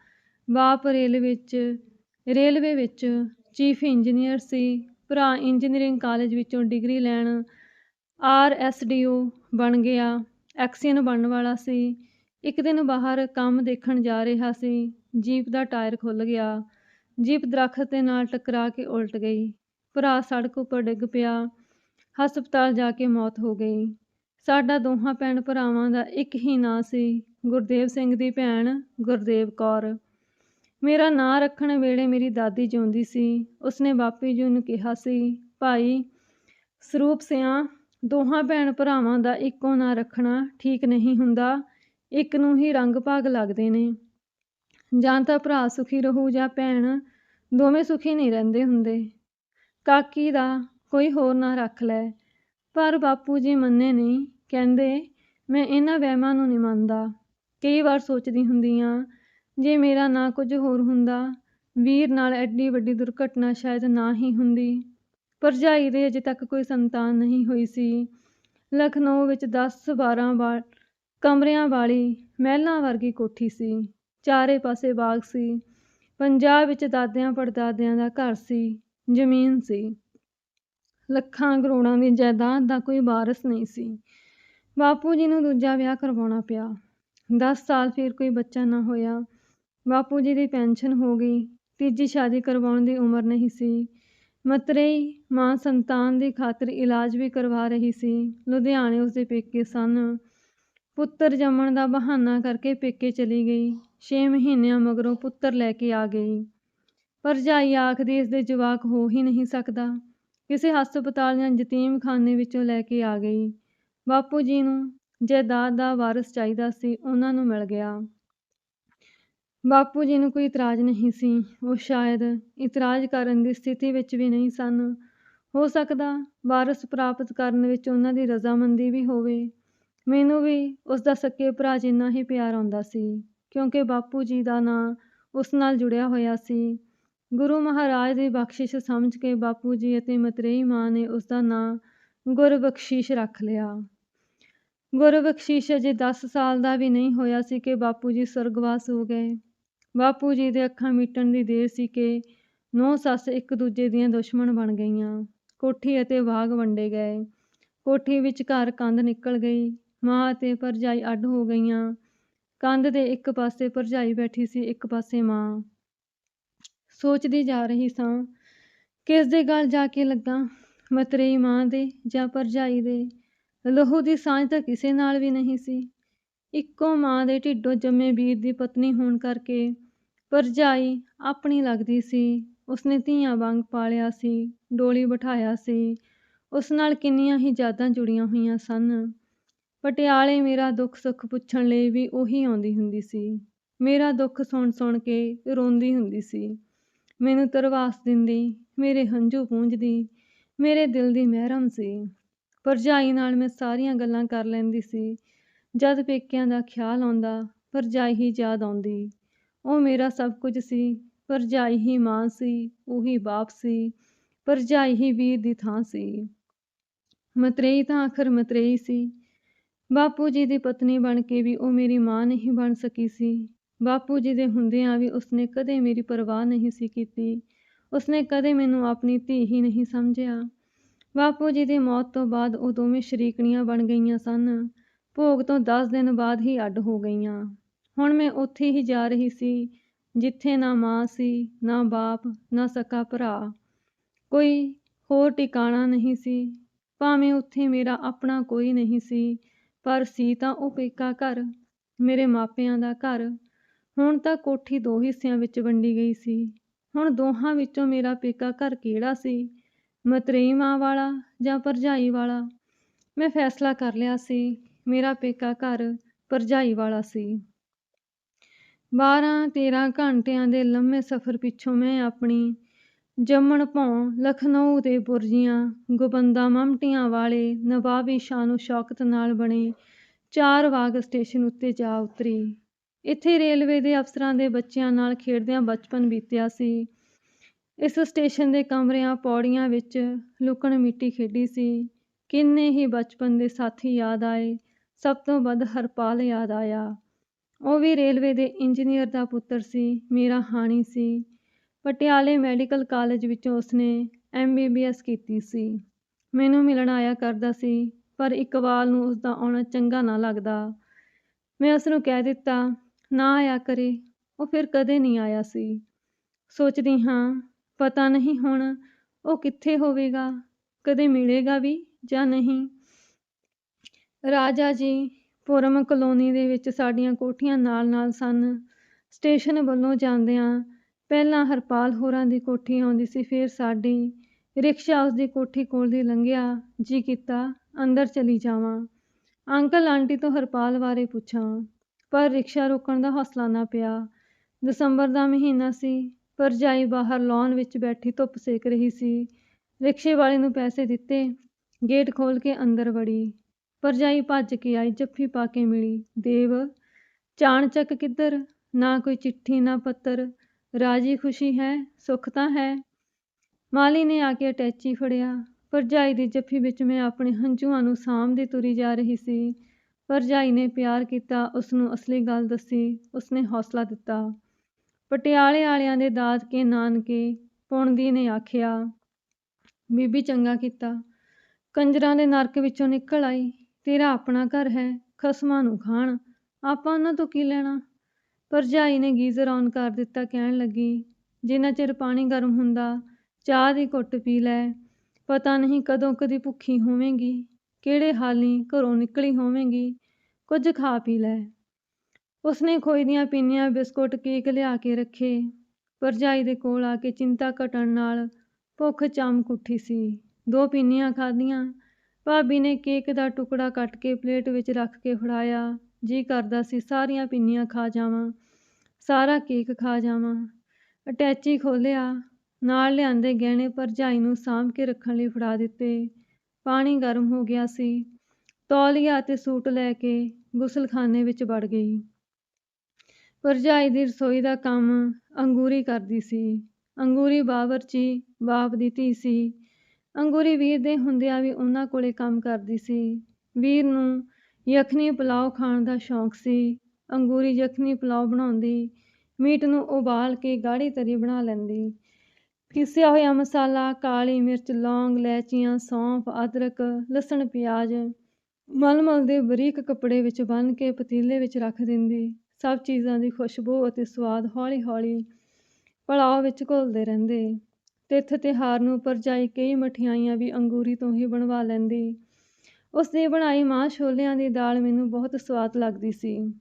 S1: ਬਾਪ ਰੇਲ ਵਿੱਚ, ਰੇਲਵੇ ਵਿੱਚ ਚੀਫ ਇੰਜੀਨੀਅਰ ਸੀ। ਭਰਾ ਇੰਜੀਨੀਅਰਿੰਗ ਕਾਲਜ ਵਿੱਚੋਂ ਡਿਗਰੀ ਲੈਣ ਆਰ ਐਸ ਡੀ ਓ ਬਣ ਗਿਆ। ਐਕਸੀਅਨ ਬਣਨ ਵਾਲਾ ਸੀ। ਇੱਕ ਦਿਨ ਬਾਹਰ ਕੰਮ ਦੇਖਣ ਜਾ ਰਿਹਾ ਸੀ। ਜੀਪ ਦਾ ਟਾਇਰ ਖੁੱਲ ਗਿਆ। ਜੀਪ ਦਰਖਤ ਦੇ ਨਾਲ ਟਕਰਾ ਕੇ ਉਲਟ ਗਈ। ਭਰਾ ਸੜਕ ਉੱਪਰ ਡਿੱਗ ਪਿਆ। ਹਸਪਤਾਲ ਜਾ ਕੇ ਮੌਤ ਹੋ ਗਈ। ਸਾਡਾ ਦੋਹਾਂ ਭੈਣ ਭਰਾਵਾਂ ਦਾ ਇੱਕ ਹੀ ਨਾਂ ਸੀ, ਗੁਰਦੇਵ ਸਿੰਘ ਦੀ ਭੈਣ ਗੁਰਦੇਵ ਕੌਰ। ਮੇਰਾ ਨਾਂ ਰੱਖਣ ਵੇਲੇ ਮੇਰੀ ਦਾਦੀ ਜਿਉਂਦੀ ਸੀ। ਉਸਨੇ ਬਾਪੂ ਜੀ ਨੂੰ ਕਿਹਾ ਸੀ, ਭਾਈ, ਸਰੂਪ ਸਿਆਂ, ਦੋਹਾਂ ਭੈਣ ਭਰਾਵਾਂ ਦਾ ਇੱਕੋ ਨਾਂ ਰੱਖਣਾ ਠੀਕ ਨਹੀਂ ਹੁੰਦਾ। ਇੱਕ ਨੂੰ ਹੀ ਰੰਗ ਭਾਗ ਲੱਗਦੇ ਨੇ। ਜਾਂ ਤਾਂ ਭਰਾ ਸੁਖੀ ਰਹੂ ਜਾਂ ਭੈਣ, ਦੋਵੇਂ ਸੁਖੀ ਨਹੀਂ ਰਹਿੰਦੇ ਹੁੰਦੇ। ਕਾਕੀ ਦਾ ਕੋਈ ਹੋਰ ਨਾਂ ਰੱਖ ਲੈ। ਪਰ ਬਾਪੂ ਜੀ ਮੰਨੇ ਨਹੀਂ। ਕਹਿੰਦੇ, ਮੈਂ ਇਹਨਾਂ ਵਹਿਮਾਂ ਨੂੰ ਨਹੀਂ ਮੰਨਦਾ। ਕਈ ਵਾਰ ਸੋਚਦੀ ਹੁੰਦੀ ਆ, ਜੇ ਮੇਰਾ ਨਾਂ ਕੁਝ ਹੋਰ ਹੁੰਦਾ, ਵੀਰ ਨਾਲ ਐਡੀ ਵੱਡੀ ਦੁਰਘਟਨਾ ਸ਼ਾਇਦ ਨਾ ਹੀ ਹੁੰਦੀ। ਭਰਜਾਈ ਦੇ ਅਜੇ ਤੱਕ ਕੋਈ ਸੰਤਾਨ ਨਹੀਂ ਹੋਈ ਸੀ। ਲਖਨਊ ਵਿੱਚ 10-12 ਵਾਰ ਕਮਰਿਆਂ ਵਾਲੀ ਮਹਿਲਾਂ ਵਰਗੀ ਕੋਠੀ ਸੀ। ਚਾਰੇ ਪਾਸੇ ਬਾਗ ਸੀ। ਪੰਜਾਬ ਵਿੱਚ ਦਾਦਿਆਂ ਪੜਦਾਦਿਆਂ ਦਾ ਘਰ ਸੀ, ਜ਼ਮੀਨ ਸੀ। ਲੱਖਾਂ ਕਰੋੜਾਂ ਦੀ ਜਾਇਦਾਦ ਦਾ ਕੋਈ ਵਾਰਸ ਨਹੀਂ ਸੀ। ਬਾਪੂ ਜੀ ਨੂੰ ਦੂਜਾ ਵਿਆਹ ਕਰਵਾਉਣਾ ਪਿਆ। 10 ਸਾਲ ਫਿਰ ਕੋਈ ਬੱਚਾ ਨਾ ਹੋਇਆ। ਬਾਪੂ ਜੀ ਦੀ ਪੈਨਸ਼ਨ ਹੋ ਗਈ। ਤੀਜੀ ਸ਼ਾਦੀ ਕਰਵਾਉਣ ਦੀ ਉਮਰ ਨਹੀਂ ਸੀ। ਮਤਰੇਈ ਮਾਂ ਸੰਤਾਨ ਦੀ ਖਾਤਰ ਇਲਾਜ ਵੀ ਕਰਵਾ ਰਹੀ ਸੀ। ਲੁਧਿਆਣੇ ਉਸਦੇ ਪੇਕੇ ਸਨ। ਪੁੱਤਰ ਜੰਮਣ ਦਾ ਬਹਾਨਾ ਕਰਕੇ ਪੇਕੇ ਚਲੀ ਗਈ। 6 ਮਹੀਨਿਆਂ ਮਗਰੋਂ ਪੁੱਤਰ ਲੈ ਕੇ ਆ ਗਈ। ਭਰਜਾਈ ਆਖਦੀ ਇਸ ਦੇ ਜਵਾਕ ਹੋ ਹੀ ਨਹੀਂ ਸਕਦਾ। ਕਿਸੇ ਹਸਪਤਾਲ ਜਾਂ ਯਤੀਮਖਾਨੇ ਵਿੱਚੋਂ ਲੈ ਕੇ ਆ ਗਈ। ਬਾਪੂ ਜੀ ਨੂੰ ਜਾਇਦਾਦ ਦਾ ਵਾਰਸ ਚਾਹੀਦਾ ਸੀ, ਉਹਨਾਂ ਨੂੰ ਮਿਲ ਗਿਆ। ਬਾਪੂ ਜੀ ਨੂੰ ਕੋਈ ਇਤਰਾਜ਼ ਨਹੀਂ ਸੀ। ਉਹ ਸ਼ਾਇਦ ਇਤਰਾਜ਼ ਕਰਨ ਦੀ ਸਥਿਤੀ ਵਿੱਚ ਵੀ ਨਹੀਂ ਸਨ। ਹੋ ਸਕਦਾ ਵਾਰਸ ਪ੍ਰਾਪਤ ਕਰਨ ਵਿੱਚ ਉਹਨਾਂ ਦੀ ਰਜ਼ਾਮੰਦੀ ਵੀ ਹੋਵੇ। ਮੈਨੂੰ ਵੀ ਉਸ ਦਾ ਸੱਕੇ ਭਰਾ ਜਿੰਨਾ ਹੀ ਪਿਆਰ ਆਉਂਦਾ ਸੀ, ਕਿਉਂਕਿ ਬਾਪੂ ਜੀ ਦਾ ਨਾਂ ਉਸ ਨਾਲ ਜੁੜਿਆ ਹੋਇਆ ਸੀ। ਗੁਰੂ ਮਹਾਰਾਜ ਦੀ ਬਖਸ਼ਿਸ਼ ਸਮਝ ਕੇ ਬਾਪੂ ਜੀ ਅਤੇ ਮਤਰੇਈ ਮਾਂ ਨੇ ਉਸ ਦਾ ਨਾਂ ਗੁਰਬਖਸ਼ੀਸ਼ ਰੱਖ ਲਿਆ। ਗੁਰਬਖਸ਼ੀਸ਼ ਅਜੇ 10 ਸਾਲ ਦਾ ਵੀ ਨਹੀਂ ਹੋਇਆ ਸੀ ਕਿ ਬਾਪੂ ਜੀ ਸਰਗਵਾਸ ਹੋ ਗਏ। ਬਾਪੂ ਜੀ ਦੇ ਅੱਖਾਂ ਮੀਟਣ ਦੀ ਦੇਰ ਸੀ ਕਿ ਨੌ ਸੱਸ ਇੱਕ ਦੂਜੇ ਦੀਆਂ ਦੁਸ਼ਮਣ ਬਣ ਗਈਆਂ। ਕੋਠੀ ਅਤੇ ਬਾਗ ਵੰਡੇ ਗਏ। ਕੋਠੀ ਵਿੱਚ ਘਰ ਕੰਧ ਨਿਕਲ ਗਈ। ਮਾਂ ਅਤੇ ਭਰਜਾਈ ਅੱਡ ਹੋ ਗਈਆਂ। ਕੰਧ ਦੇ ਇੱਕ ਪਾਸੇ ਭਰਜਾਈ ਬੈਠੀ ਸੀ, ਇੱਕ ਪਾਸੇ ਮਾਂ। ਸੋਚਦੀ ਜਾ ਰਹੀ ਸਾਂ। ਕਿਸ ਦੇ ਗਲ ਜਾ ਕੇ ਲੱਗਾ? ਮਤਰੇਈ ਮਾਂ ਦੇ ਜਾਂ ਭਰਜਾਈ ਦੇ? ਲਹੂ ਦੀ ਸਾਂਝ ਤਾਂ ਕਿਸੇ ਨਾਲ ਵੀ ਨਹੀਂ ਸੀ। ਇੱਕੋ ਮਾਂ ਦੇ ਢਿੱਡੋਂ ਜੰਮੇ ਵੀਰ ਦੀ ਪਤਨੀ ਹੋਣ ਕਰਕੇ ਭਰਜਾਈ ਆਪਣੀ ਲੱਗਦੀ ਸੀ। ਉਸਨੇ ਧੀਆਂ ਵਾਂਗ ਪਾਲਿਆ ਸੀ, ਡੋਲੀ ਬਿਠਾਇਆ ਸੀ। ਉਸ ਨਾਲ ਕਿੰਨੀਆਂ ਹੀ ਯਾਦਾਂ ਜੁੜੀਆਂ ਹੋਈਆਂ ਸਨ। ਪਟਿਆਲੇ ਮੇਰਾ ਦੁੱਖ ਸੁੱਖ ਪੁੱਛਣ ਲਈ ਵੀ ਉਹੀ ਆਉਂਦੀ ਹੁੰਦੀ ਸੀ। ਮੇਰਾ ਦੁੱਖ ਸੁਣ ਸੁਣ ਕੇ ਰੋਂਦੀ ਹੁੰਦੀ ਸੀ। ਮੈਨੂੰ ਤਰਵਾਸ ਦਿੰਦੀ, ਮੇਰੇ ਹੰਝੂ ਪੂੰਝਦੀ, ਮੇਰੇ ਦਿਲ ਦੀ ਮਹਿਰਮ ਸੀ। ਭਰਜਾਈ ਨਾਲ ਮੈਂ ਸਾਰੀਆਂ ਗੱਲਾਂ ਕਰ ਲੈਂਦੀ ਸੀ। ਜਦ ਪੇਕਿਆਂ ਦਾ ਖਿਆਲ ਆਉਂਦਾ, ਭਰਜਾਈ ਹੀ ਯਾਦ ਆਉਂਦੀ। ਉਹ ਮੇਰਾ ਸਭ ਕੁਝ ਸੀ, ਭਰਜਾਈ ਹੀ ਮਾਂ ਸੀ, ਉਹੀ ਬਾਪ ਸੀ, ਭਰਜਾਈ ਹੀ ਵੀਰ ਦੀ ਥਾਂ ਸੀ। ਮਤਰੇਈ ਤਾਂ ਆਖਰ ਮਤਰੇਈ ਸੀ। ਬਾਪੂ ਜੀ ਦੀ ਪਤਨੀ ਬਣ ਕੇ ਵੀ ਉਹ ਮੇਰੀ ਮਾਂ ਨਹੀਂ ਬਣ ਸਕੀ ਸੀ। ਬਾਪੂ ਜੀ ਦੇ ਹੁੰਦਿਆਂ ਵੀ ਉਸਨੇ ਕਦੇ ਮੇਰੀ ਪਰਵਾਹ ਨਹੀਂ ਸੀ ਕੀਤੀ। ਉਸਨੇ ਕਦੇ ਮੈਨੂੰ ਆਪਣੀ ਧੀ ਹੀ ਨਹੀਂ ਸਮਝਿਆ। ਬਾਪੂ ਜੀ ਦੀ ਮੌਤ ਤੋਂ ਬਾਅਦ ਉਹ ਦੋਵੇਂ ਸ਼ਰੀਕਣੀਆਂ ਬਣ ਗਈਆਂ ਸਨ। ਭੋਗ ਤੋਂ 10 ਦਿਨ ਬਾਅਦ ਹੀ ਅੱਡ ਹੋ ਗਈਆਂ। ਹੁਣ ਮੈਂ ਉੱਥੇ ਹੀ ਜਾ ਰਹੀ ਸੀ, ਜਿੱਥੇ ਨਾ ਮਾਂ ਸੀ, ਨਾ ਬਾਪ, ਨਾ ਸਕਾ ਭਰਾ। ਕੋਈ ਹੋਰ ਟਿਕਾਣਾ ਨਹੀਂ ਸੀ। ਭਾਵੇਂ ਉੱਥੇ ਮੇਰਾ ਆਪਣਾ ਕੋਈ ਨਹੀਂ ਸੀ, ਪਰ ਸੀ ਤਾਂ ਉਹ ਪੇਕਾ ਘਰ, ਮੇਰੇ ਮਾਪਿਆਂ ਦਾ ਘਰ। ਹੁਣ ਤਾਂ ਕੋਠੀ ਦੋ ਹਿੱਸਿਆਂ ਵਿੱਚ ਵੰਡੀ ਗਈ ਸੀ। ਹੁਣ ਦੋਹਾਂ ਵਿੱਚੋਂ ਮੇਰਾ ਪੇਕਾ ਘਰ ਕਿਹੜਾ ਸੀ? ਮਤਰੇਈ ਮਾਂ ਵਾਲਾ ਜਾਂ ਭਰਜਾਈ ਵਾਲਾ? ਮੈਂ ਫੈਸਲਾ ਕਰ ਲਿਆ ਸੀ, ਮੇਰਾ ਪੇਕਾ ਘਰ ਭਰਜਾਈ ਵਾਲਾ ਸੀ। 12-13 ਘੰਟਿਆਂ ਦੇ ਲੰਮੇ ਸਫ਼ਰ ਪਿੱਛੋਂ ਮੈਂ ਆਪਣੀ ਜੰਮਣ ਭੌਂ ਲਖਨਊ ਦੇ ਬੁਰਜੀਆਂ, ਗੋਬੰਦਾ ਮਮਟੀਆਂ ਵਾਲੇ ਨਵਾਬੀ ਸ਼ਾਨੋ ਸ਼ੌਕਤ ਨਾਲ ਬਣੇ ਚਾਰ ਵਾਗ ਸਟੇਸ਼ਨ ਉੱਤੇ ਜਾ ਉਤਰੀ। ਇੱਥੇ ਰੇਲਵੇ ਦੇ ਅਫਸਰਾਂ ਦੇ ਬੱਚਿਆਂ ਨਾਲ ਖੇਡਦਿਆਂ ਬਚਪਨ ਬੀਤਿਆ ਸੀ। ਇਸ ਸਟੇਸ਼ਨ ਦੇ ਕਮਰਿਆਂ ਪੌੜੀਆਂ ਵਿੱਚ ਲੁਕਣ ਮਿੱਟੀ ਖੇਡੀ ਸੀ। ਕਿੰਨੇ ਹੀ ਬਚਪਨ ਦੇ ਸਾਥੀ ਯਾਦ ਆਏ। ਸਭ ਤੋਂ ਵੱਧ ਹਰਪਾਲ ਯਾਦ ਆਇਆ। ਉਹ ਵੀ ਰੇਲਵੇ ਦੇ ਇੰਜੀਨੀਅਰ ਦਾ ਪੁੱਤਰ ਸੀ, ਮੇਰਾ ਹਾਣੀ ਸੀ। ਪਟਿਆਲੇ ਮੈਡੀਕਲ ਕਾਲਜ ਵਿੱਚੋਂ ਉਸਨੇ ਐਮਬੀਬੀਐਸ ਕੀਤੀ ਸੀ। ਮੈਨੂੰ ਮਿਲਣ ਆਇਆ ਕਰਦਾ ਸੀ, ਪਰ ਇਕਬਾਲ ਨੂੰ ਉਸਦਾ ਆਉਣਾ ਚੰਗਾ ਨਾ ਲੱਗਦਾ। ਮੈਂ ਉਸ ਨੂੰ ਕਹਿ ਦਿੱਤਾ ਨਾ ਆਇਆ ਕਰੇ, ਉਹ ਫਿਰ ਕਦੇ ਨਹੀਂ ਆਇਆ ਸੀ। ਸੋਚਦੀ ਹਾਂ, ਪਤਾ ਨਹੀਂ ਹੁਣ ਉਹ ਕਿੱਥੇ ਹੋਵੇਗਾ, ਕਦੇ ਮਿਲੇਗਾ ਵੀ ਜਾਂ ਨਹੀਂ। ਰਾਜਾ ਜੀ ਪੁਰਮ ਕਲੋਨੀ ਦੇ ਵਿੱਚ ਸਾਡੀਆਂ ਕੋਠੀਆਂ ਨਾਲ ਨਾਲ ਸਨ। ਸਟੇਸ਼ਨ ਵੱਲੋਂ ਜਾਂਦਿਆਂ ਪਹਿਲਾਂ ਹਰਪਾਲ ਹੋਰਾਂ ਦੀ ਕੋਠੀ ਆਉਂਦੀ ਸੀ, ਫਿਰ ਸਾਡੀ। ਰਿਕਸ਼ਾ ਉਸ ਦੀ ਕੋਠੀ ਕੋਲ ਦੀ ਲੰਘਿਆ, ਜੀ ਕੀਤਾ, ਅੰਦਰ ਚਲੀ ਜਾਵਾਂ। ਅੰਕਲ ਆਂਟੀ ਤੋਂ ਹਰਪਾਲ ਬਾਰੇ ਪੁੱਛਾਂ। ਪਰ ਰਿਕਸ਼ਾ ਰੋਕਣ ਦਾ ਹੌਸਲਾ ਨਾ ਪਿਆ। ਦਸੰਬਰ ਦਾ ਮਹੀਨਾ ਸੀ ਭਰਜਾਈ ਬਾਹਰ ਲੌਨ ਵਿੱਚ ਬੈਠੀ ਧੁੱਪ ਸੇਕ ਰਹੀ ਸੀ। ਰਿਕਸ਼ੇ ਵਾਲੇ ਨੂੰ ਪੈਸੇ ਦਿੱਤੇ, ਗੇਟ ਖੋਲ ਕੇ ਅੰਦਰ ਵੜੀ। ਭਰਜਾਈ ਭੱਜ ਕੇ ਆਈ, ਜੱਫੀ ਪਾ ਕੇ ਮਿਲੀ, ਦੇਵ ਚਾਣਚੱਕ ਕਿੱਧਰ? ਨਾ ਕੋਈ ਚਿੱਠੀ, ਨਾ ਪੱਤਰ। ਰਾਜੀ ਖੁਸ਼ੀ ਹੈ, ਸੁੱਖ ਤਾਂ ਹੈ। ਮਾਲੀ ਨੇ ਆ ਕੇ ਅਟੈਚੀ ਫੜਿਆ ਭਰਜਾਈ ਦੀ ਜੱਫੀ ਵਿੱਚ ਮੈਂ ਆਪਣੇ ਹੰਝੂਆਂ ਨੂੰ ਸਾਂਭਦੀ ਤੁਰੀ ਜਾ ਰਹੀ ਸੀ। ਭਰਜਾਈ ਨੇ ਪਿਆਰ ਕੀਤਾ ਉਸ ਨੂੰ ਅਸਲੀ ਗੱਲ ਦੱਸੀ, ਉਸਨੇ ਹੌਸਲਾ ਦਿੱਤਾ। ਪਟਿਆਲੇ ਵਾਲਿਆਂ ਦੇ ਦਾਦਕੇ ਨਾਨਕੇ ਪੁਣਦੀ ਨੇ ਆਖਿਆ, ਬੀਬੀ ਚੰਗਾ ਕੀਤਾ। ਕੰਜਰਾਂ ਦੇ ਨਰਕ ਵਿੱਚੋਂ ਨਿਕਲ ਆਈ। ਤੇਰਾ ਆਪਣਾ ਘਰ ਹੈ, ਖਸਮਾਂ ਨੂੰ ਖਾਣ। ਆਪਾਂ ਉਹਨਾਂ ਤੋਂ ਕੀ ਲੈਣਾ? ਭਰਜਾਈ ਨੇ ਗੀਜ਼ਰ ਔਨ ਕਰ ਦਿੱਤਾ, ਕਹਿਣ ਲੱਗੀ, ਜਿੰਨਾ ਚਿਰ ਪਾਣੀ ਗਰਮ ਹੁੰਦਾ, ਚਾਹ ਦੀ ਘੁੱਟ ਪੀ ਲੈ। ਪਤਾ ਨਹੀਂ ਕਦੋਂ ਕਦੀ ਭੁੱਖੀ ਹੋਵੇਂਗੀ, ਕਿਹੜੇ ਹਾਲੀ ਘਰੋਂ ਨਿਕਲੀ ਹੋਵੇਂਗੀ। ਕੁਝ ਖਾ ਪੀ ਲੈ। ਉਸਨੇ ਖੋਏ ਦੀਆਂ ਪਿੰਨੀਆਂ ਬਿਸਕੁਟ, ਕੇਕ ਲਿਆ ਕੇ ਰੱਖੇ। ਭਰਜਾਈ ਦੇ ਕੋਲ ਆ ਕੇ ਚਿੰਤਾ ਘਟਣ ਨਾਲ ਭੁੱਖ ਚਮਕ ਉੱਠੀ ਸੀ। ਦੋ ਪਿੰਨੀਆਂ ਖਾਧੀਆਂ। ਭਾਬੀ ਨੇ ਕੇਕ ਦਾ ਟੁਕੜਾ ਕੱਟ ਕੇ ਪਲੇਟ ਵਿੱਚ ਰੱਖ ਕੇ ਫੜਾਇਆ। ਜੀ ਕਰਦਾ ਸੀ, ਸਾਰੀਆਂ ਪਿੰਨੀਆਂ ਖਾ ਜਾਵਾਂ। ਸਾਰਾ ਕੇਕ ਖਾ ਜਾਵਾਂ। ਅਟੈਚੀ ਖੋਲਿਆ ਨਾਲ ਲਿਆਂਦੇ ਗਹਿਣੇ ਭਰਜਾਈ ਨੂੰ ਸਾਂਭ ਕੇ ਰੱਖਣ ਲਈ ਫੜਾ ਦਿੱਤੇ। ਪਾਣੀ ਗਰਮ ਹੋ ਗਿਆ ਸੀ। ਤੌਲੀਆ ਅਤੇ ਸੂਟ ਲੈ ਕੇ ਗੁਸਲਖਾਨੇ ਵਿੱਚ ਵੜ ਗਈ। ਭਰਜਾਈ ਦੀ ਰਸੋਈ ਦਾ ਕੰਮ ਅੰਗੂਰੀ ਕਰਦੀ ਸੀ। ਅੰਗੂਰੀ ਬਾਵਰਚੀ ਬਾਪ ਦੀ ਧੀ ਸੀ। ਅੰਗੂਰੀ ਵੀਰ ਦੇ ਹੁੰਦਿਆਂ ਵੀ ਉਹਨਾਂ ਕੋਲੇ ਕੰਮ ਕਰਦੀ ਸੀ। ਵੀਰ ਨੂੰ ਯਖਨੀ ਪੁਲਾਓ ਖਾਣ ਦਾ ਸ਼ੌਂਕ ਸੀ। ਅੰਗੂਰੀ ਯਖਨੀ ਪੁਲਾਓ ਬਣਾਉਂਦੀ, ਮੀਟ ਨੂੰ ਉਬਾਲ ਕੇ ਗਾੜੀ ਤਰੀ ਬਣਾ ਲੈਂਦੀ। ਪੀਸਿਆ ਹੋਇਆ ਮਸਾਲਾ, ਕਾਲੀ ਮਿਰਚ, ਲੌਂਗ ਲੈਚੀਆਂ ਸੌਂਫ, ਅਦਰਕ, ਲਸਣ, ਪਿਆਜ਼ ਮਲਮਲ ਦੇ ਬਰੀਕ ਕੱਪੜੇ ਵਿੱਚ ਬੰਨ੍ਹ ਕੇ ਪਤੀਲੇ ਵਿੱਚ ਰੱਖ ਦਿੰਦੀ। ਸਭ ਚੀਜ਼ਾਂ ਦੀ ਖੁਸ਼ਬੂ ਅਤੇ ਸਵਾਦ ਹੌਲੀ ਹੌਲੀ ਪੁਲਾਓ ਵਿੱਚ ਘੁਲਦੇ ਰਹਿੰਦੇ। ਤਿੱਥ ਤਿਉਹਾਰ ਨੂੰ ਭਰਜਾਈ ਕਈ ਮਠਿਆਈਆਂ ਵੀ ਅੰਗੂਰੀ ਤੋਂ ਹੀ ਬਣਵਾ ਲੈਂਦੀ। ਉਸ ਦੀ ਬਣਾਈ ਮਾਂ ਛੋਲਿਆਂ ਦੀ ਦਾਲ ਮੈਨੂੰ ਬਹੁਤ ਸਵਾਦ ਲੱਗਦੀ ਸੀ।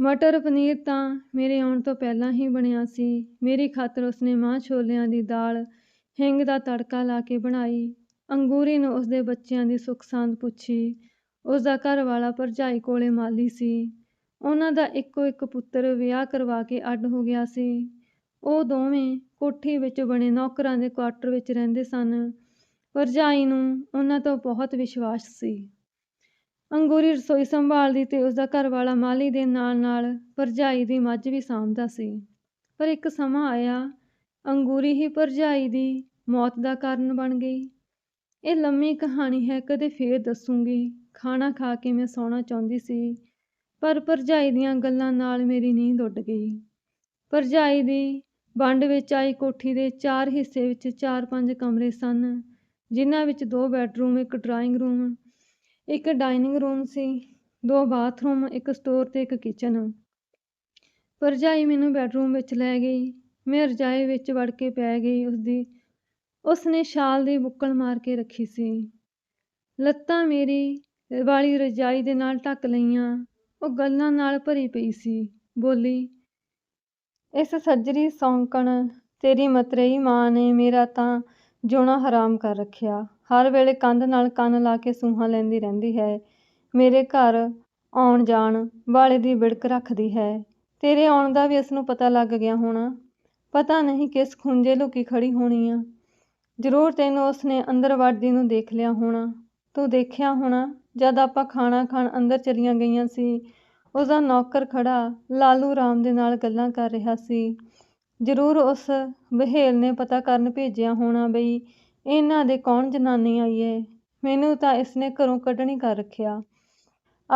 S1: ਮਟਰ, ਪਨੀਰ ਤਾਂ ਮੇਰੇ ਆਉਣ ਤੋਂ ਪਹਿਲਾਂ ਹੀ ਬਣਿਆ ਸੀ। ਮੇਰੀ ਖਾਤਰ ਉਸਨੇ ਮਾਂ ਛੋਲਿਆਂ ਦੀ ਦਾਲ ਹਿੰਗ ਦਾ ਤੜਕਾ ਲਾ ਕੇ ਬਣਾਈ। ਅੰਗੂਰੀ ਨੂੰ ਉਸਦੇ ਬੱਚਿਆਂ ਦੀ ਸੁੱਖ ਸਾਂਦ ਪੁੱਛੀ। ਉਸਦਾ ਘਰ ਵਾਲਾ ਭਰਜਾਈ ਕੋਲੇ ਮਾਲੀ ਸੀ। ਉਹਨਾਂ ਦਾ ਇੱਕੋ ਇੱਕ ਪੁੱਤਰ ਵਿਆਹ ਕਰਵਾ ਕੇ ਅੱਡ ਹੋ ਗਿਆ ਸੀ। ਉਹ ਦੋਵੇਂ ਕੋਠੀ ਵਿੱਚ ਬਣੇ ਨੌਕਰਾਂ ਦੇ ਕੁਆਟਰ ਵਿੱਚ ਰਹਿੰਦੇ ਸਨ। ਭਰਜਾਈ ਨੂੰ ਉਹਨਾਂ ਤੋਂ ਬਹੁਤ ਵਿਸ਼ਵਾਸ ਸੀ। ਅੰਗੂਰੀ ਰਸੋਈ ਸੰਭਾਲਦੀ ਤੇ ਉਸਦਾ ਘਰ ਵਾਲਾ ਮਾਲੀ ਦੇ ਨਾਲ ਨਾਲ ਭਰਜਾਈ ਦੀ ਮੱਝ ਵੀ ਸਾਂਭਦਾ ਸੀ। ਪਰ ਇੱਕ ਸਮਾਂ ਆਇਆ, ਅੰਗੂਰੀ ਹੀ ਭਰਜਾਈ ਦੀ ਮੌਤ ਦਾ ਕਾਰਨ ਬਣ ਗਈ। ਇਹ ਲੰਮੀ ਕਹਾਣੀ ਹੈ, ਕਦੇ ਫੇਰ ਦੱਸੂਗੀ। ਖਾਣਾ ਖਾ ਕੇ ਮੈਂ ਸੌਣਾ ਚਾਹੁੰਦੀ ਸੀ, ਪਰ ਭਰਜਾਈ ਦੀਆਂ ਗੱਲਾਂ ਨਾਲ ਮੇਰੀ ਨੀਂਦ ਉੱਡ ਗਈ। ਭਰਜਾਈ ਦੀ ਵੰਡ ਵਿੱਚ ਆਈ ਕੋਠੀ ਦੇ ਚਾਰ ਹਿੱਸੇ ਵਿੱਚ ਚਾਰ ਪੰਜ ਕਮਰੇ ਸਨ, ਜਿਨ੍ਹਾਂ ਵਿੱਚ ਦੋ ਬੈੱਡਰੂਮ, ਇੱਕ ਡਰਾਇੰਗ ਰੂਮ, ਇੱਕ ਡਾਈਨਿੰਗ ਰੂਮ ਸੀ, ਦੋ ਬਾਥਰੂਮ, ਇੱਕ ਸਟੋਰ ਤੇ ਇੱਕ ਕਿਚਨ। ਭਰਜਾਈ ਮੈਨੂੰ ਬੈੱਡਰੂਮ ਵਿੱਚ ਲੈ ਗਈ। ਮੈਂ ਰਜਾਈ ਵਿੱਚ ਵੜ ਕੇ ਪੈ ਗਈ, ਉਸਦੀ ਉਸਨੇ ਛਾਲ ਦੀ ਬੁੱਕਲ ਮਾਰ ਕੇ ਰੱਖੀ ਸੀ। ਲੱਤਾਂ ਮੇਰੀ ਵਾਲੀ ਰਜਾਈ ਦੇ ਨਾਲ ਢੱਕ ਲਈਆਂ। ਉਹ ਗੱਲਾਂ ਨਾਲ ਭਰੀ ਪਈ ਸੀ। ਬੋਲੀ, ਇਸ ਸੱਜਰੀ ਸੌਂਕਣ ਤੇਰੀ ਮਤਰੇਈ ਮਾਂ ਨੇ ਮੇਰਾ ਤਾਂ ਜਿਉਣਾ ਹਰਾਮ ਕਰ ਰੱਖਿਆ। ਹਰ ਵੇਲੇ ਕੰਧ ਨਾਲ ਕੰਨ ਲਾ ਕੇ ਸੂਹਾਂ ਲੈਂਦੀ ਰਹਿੰਦੀ ਹੈ। ਮੇਰੇ ਘਰ ਆਉਣ ਜਾਣ ਵਾਲੇ ਦੀ ਵਿੜਕ ਰੱਖਦੀ ਹੈ। ਤੇਰੇ ਆਉਣ ਦਾ ਵੀ ਇਸ ਨੂੰ ਪਤਾ ਲੱਗ ਗਿਆ ਹੋਣਾ। ਪਤਾ ਨਹੀਂ ਕਿਸ ਖੁੰਝੇ ਲੁਕੀ ਖੜੀ ਹੋਣੀ ਆ। ਜ਼ਰੂਰ ਤੈਨੂੰ ਉਸਨੇ ਅੰਦਰ ਵੜਦੀ ਨੂੰ ਦੇਖ ਲਿਆ ਹੋਣਾ। ਤੂੰ ਦੇਖਿਆ ਹੋਣਾ, ਜਦ ਆਪਾਂ ਖਾਣਾ ਖਾਣ ਅੰਦਰ ਚਲੀਆਂ ਗਈਆਂ ਸੀ, ਉਸਦਾ ਨੌਕਰ ਖੜਾ ਲਾਲੂ ਰਾਮ ਦੇ ਨਾਲ ਗੱਲਾਂ ਕਰ ਰਿਹਾ ਸੀ। ਜ਼ਰੂਰ ਉਸ ਬਹੇਲ ਨੇ ਪਤਾ ਕਰਨ ਭੇਜਿਆ ਹੋਣਾ ਬਈ, ਇਹਨਾਂ ਦੇ ਕੌਣ ਜਨਾਨੀ ਆਈ ਏ? ਮੈਨੂੰ ਤਾਂ ਇਸਨੇ ਘਰੋਂ ਕੱਢਣੀ ਕਰ ਰੱਖਿਆ।